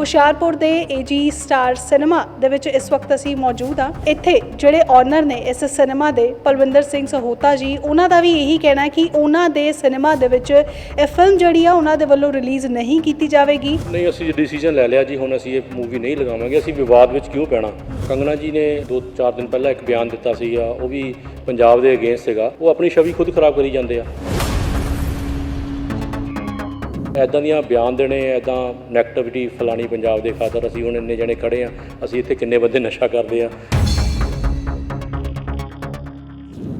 ਹੁਸ਼ਿਆਰਪੁਰ ਦੇ AG star cinema ਦੇ ਵਿੱਚ ਇਸ ਵਕਤ ਅਸੀਂ ਮੌਜੂਦ ਹਾਂ। ਇੱਥੇ ਜਿਹੜੇ ਓਨਰ ਨੇ ਇਸ ਸਿਨੇਮਾ ਦੇ, ਪਲਵਿੰਦਰ ਸਿੰਘ ਸਹੋਤਾ ਜੀ, ਉਹਨਾਂ ਦਾ ਵੀ ਇਹੀ ਕਹਿਣਾ ਕਿ ਉਹਨਾਂ ਦੇ ਸਿਨੇਮਾ ਦੇ ਵਿੱਚ ਇਹ ਫਿਲਮ ਜਿਹੜੀ ਆ, ਉਹਨਾਂ ਦੇ ਵੱਲੋਂ ਰਿਲੀਜ਼ ਨਹੀਂ ਕੀਤੀ ਜਾਵੇਗੀ। ਨਹੀਂ, ਅਸੀਂ ਡਿਸੀਜਨ ਲੈ ਲਿਆ ਜੀ, ਹੁਣ ਅਸੀਂ ਇਹ ਮੂਵੀ ਨਹੀਂ ਲਗਾਵਾਂਗੇ। ਅਸੀਂ ਵਿਵਾਦ ਵਿੱਚ ਕਿਉਂ ਪੈਣਾ? ਕੰਗਣਾ ਜੀ ਨੇ 2-4 ਦਿਨ ਪਹਿਲਾਂ ਇੱਕ ਬਿਆਨ ਦਿੱਤਾ ਸੀਗਾ, ਉਹ ਵੀ ਪੰਜਾਬ ਦੇ ਅਗੇਂਸਟ ਸੀਗਾ। ਉਹ ਆਪਣੀ ਛਵੀ ਖੁਦ ਖਰਾਬ ਕਰੀ ਜਾਂਦੇ ਆ। ਐਦਾਂ ਦੀਆਂ ਬਿਆਨ ਦੇਣੇ ਐਦਾਂ ਨੈਗੇਟਿਵਿਟੀ ਫਲਾਣੀ ਪੰਜਾਬ ਦੇ ਖਾਤਰ ਅਸੀਂ ਹੁਣ ਇੰਨੇ ਜਣੇ ਖੜੇ ਆ, ਅਸੀਂ ਇੱਥੇ ਕਿੰਨੇ ਬੰਦੇ ਨਸ਼ਾ ਕਰਦੇ ਆ।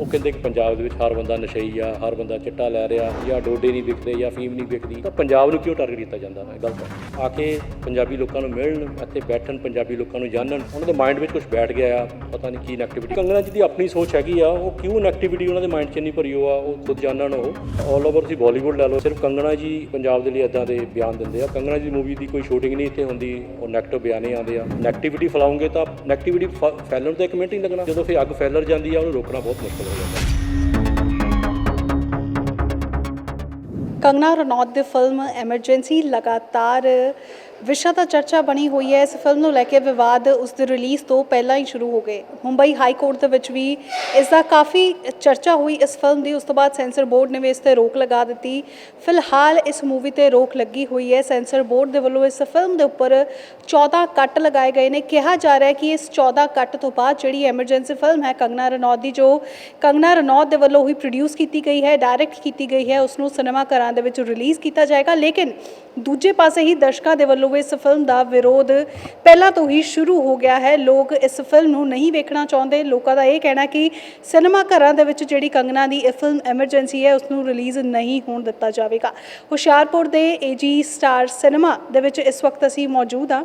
ਉਹ ਕਹਿੰਦੇ ਕਿ ਪੰਜਾਬ ਦੇ ਵਿੱਚ ਹਰ ਬੰਦਾ ਨਸ਼ਈ ਆ, ਹਰ ਬੰਦਾ ਚਿੱਟਾ ਲੈ ਰਿਹਾ, ਜਾਂ ਡੋਡੇ ਨਹੀਂ ਵਿਕਦੇ, ਜਾਂ ਫੀਮ ਨਹੀਂ ਵਿਕਦੀ, ਤਾਂ ਪੰਜਾਬ ਨੂੰ ਕਿਉਂ ਟਾਰਗੇਟ ਕੀਤਾ ਜਾਂਦਾ? ਹੈ ਗਲਤ ਹੈ। ਆ ਕੇ ਪੰਜਾਬੀ ਲੋਕਾਂ ਨੂੰ ਮਿਲਣ, ਇੱਥੇ ਬੈਠਣ, ਪੰਜਾਬੀ ਲੋਕਾਂ ਨੂੰ ਜਾਣਨ, ਉਹਨਾਂ ਦੇ ਮਾਈਂਡ ਵਿੱਚ ਕੁਝ ਬੈਠ ਗਿਆ ਆ, ਪਤਾ ਨਹੀਂ ਕੀ ਨੈਗੇਟਿਵਿਟੀ ਕੰਗਣਾ ਜੀ ਦੀ ਆਪਣੀ ਸੋਚ ਹੈਗੀ ਆ, ਉਹ ਕਿਉਂ ਨੈਗੇਟਿਵਿਟੀ ਉਹਨਾਂ ਦੇ ਮਾਈਂਡ 'ਚ ਨਹੀਂ ਭਰੀ ਹੋ ਆ ਉਹ ਖੁਦ ਜਾਣਨ ਉਹ। ਆਲ ਓਵਰ ਤੁਸੀਂ ਬਾਲੀਵੁੱਡ ਲੈ ਲਓ, ਸਿਰਫ ਕੰਗਣਾ ਜੀ ਪੰਜਾਬ ਦੇ ਲਈ ਇਦਾਂ ਦੇ ਬਿਆਨ ਦਿੰਦੇ ਆ। ਕੰਗਣਾ ਜੀ ਮੂਵੀ ਦੀ ਕੋਈ ਸ਼ੂਟਿੰਗ ਨਹੀਂ ਇੱਥੇ ਹੁੰਦੀ, ਉਹ ਨੈਗੇਟਿਵ ਬਿਆਨੇ ਆਉਂਦੇ ਆ। ਨੈਗੇਟਿਵਿਟੀ ਫੈਲਾਉਂਗੇ ਤਾਂ ਨੈਗੇਟਿਵਿਟੀ ਫੈਲਣ ਤੋਂ ਇੱਕ ਮਿੰਟ ਹੀ ਲੱਗਣਾ। ਜਦੋਂ ਫਿਰ ਅੱਗ ਫੈਲਰ ਜਾਂਦੀ ਆ, ਉਹਨੂੰ ਰੋਕਣਾ ਬਹੁਤ ਮੁਸ਼ਕਲ ਹੋ ਜਾਂਦਾ ਕੰਗਨਾ ਰਣੌਤ ਦੀ ਫਿਲਮ ਐਮਰਜੈਂਸੀ ਲਗਾਤਾਰ ਵਿਸ਼ਾ ਦਾ ਚਰਚਾ ਬਣੀ ਹੋਈ ਹੈ। ਇਸ ਫਿਲਮ ਨੂੰ ਲੈ ਕੇ ਵਿਵਾਦ ਉਸ ਦੀ ਰਿਲੀਜ਼ ਤੋਂ ਪਹਿਲਾਂ ਹੀ ਸ਼ੁਰੂ ਹੋ ਗਏ। ਮੁੰਬਈ ਹਾਈ ਕੋਰਟ ਦੇ ਵਿੱਚ ਵੀ ਇਸ ਦਾ ਕਾਫੀ ਚਰਚਾ ਹੋਈ ਇਸ ਫਿਲਮ ਦੀ। ਉਸ ਤੋਂ ਬਾਅਦ ਸੈਂਸਰ ਬੋਰਡ ਨੇ ਵੀ ਇਸ ਤੇ ਰੋਕ ਲਗਾ ਦਿੱਤੀ। ਫਿਲਹਾਲ ਇਸ ਮੂਵੀ ਤੇ ਰੋਕ ਲੱਗੀ ਹੋਈ ਹੈ। ਸੈਂਸਰ ਬੋਰਡ ਦੇ ਵੱਲੋਂ ਇਸ ਫਿਲਮ ਦੇ ਉੱਪਰ 14 ਕੱਟ ਲਗਾਏ ਗਏ ਨੇ। ਕਿਹਾ ਜਾ ਰਿਹਾ ਹੈ ਕਿ ਇਸ 14 ਕੱਟ ਤੋਂ ਬਾਅਦ ਜਿਹੜੀ ਐਮਰਜੈਂਸੀ ਫਿਲਮ ਹੈ ਕੰਗਨਾ ਰਣੌਤ ਦੀ, ਜੋ ਕੰਗਨਾ ਰਣੌਤ ਦੇ ਵੱਲੋਂ ਹੀ ਪ੍ਰੋਡਿਊਸ ਕੀਤੀ ਗਈ ਹੈ ਡਾਇਰੈਕਟ ਕੀਤੀ ਗਈ ਹੈ ਉਸ ਨੂੰ ਸਿਨੇਮਾ ਘਰਾਂ ਦੇ ਵਿੱਚ ਰਿਲੀਜ਼ ਕੀਤਾ ਜਾਏਗਾ। ਲੇਕਿਨ ਦੂਜੇ ਪਾਸੇ ਹੀ ਦਰਸ਼ਕਾਂ ਦੇ ਵੱਲੋਂ ਵੀ ਇਸ ਫਿਲਮ ਦਾ ਵਿਰੋਧ ਪਹਿਲਾਂ ਤੋਂ ਹੀ ਸ਼ੁਰੂ ਹੋ ਗਿਆ ਹੈ। ਲੋਕ ਇਸ ਫਿਲਮ ਨੂੰ ਨਹੀਂ ਵੇਖਣਾ ਚਾਹੁੰਦੇ। ਲੋਕਾਂ ਦਾ ਇਹ ਕਹਿਣਾ ਕਿ ਸਿਨੇਮਾ ਘਰਾਂ ਦੇ ਵਿੱਚ ਜਿਹੜੀ ਕੰਗਨਾ ਦੀ ਇਹ ਫਿਲਮ ਐਮਰਜੈਂਸੀ ਹੈ ਉਸ ਨੂੰ ਰਿਲੀਜ਼ ਨਹੀਂ ਹੋਣ ਦਿੱਤਾ ਜਾਵੇਗਾ। ਹੁਸ਼ਿਆਰਪੁਰ ਦੇ ਏਜੀ ਸਟਾਰ ਸਿਨੇਮਾ ਦੇ ਵਿੱਚ ਇਸ ਵਕਤ ਅਸੀਂ ਮੌਜੂਦ ਹਾਂ।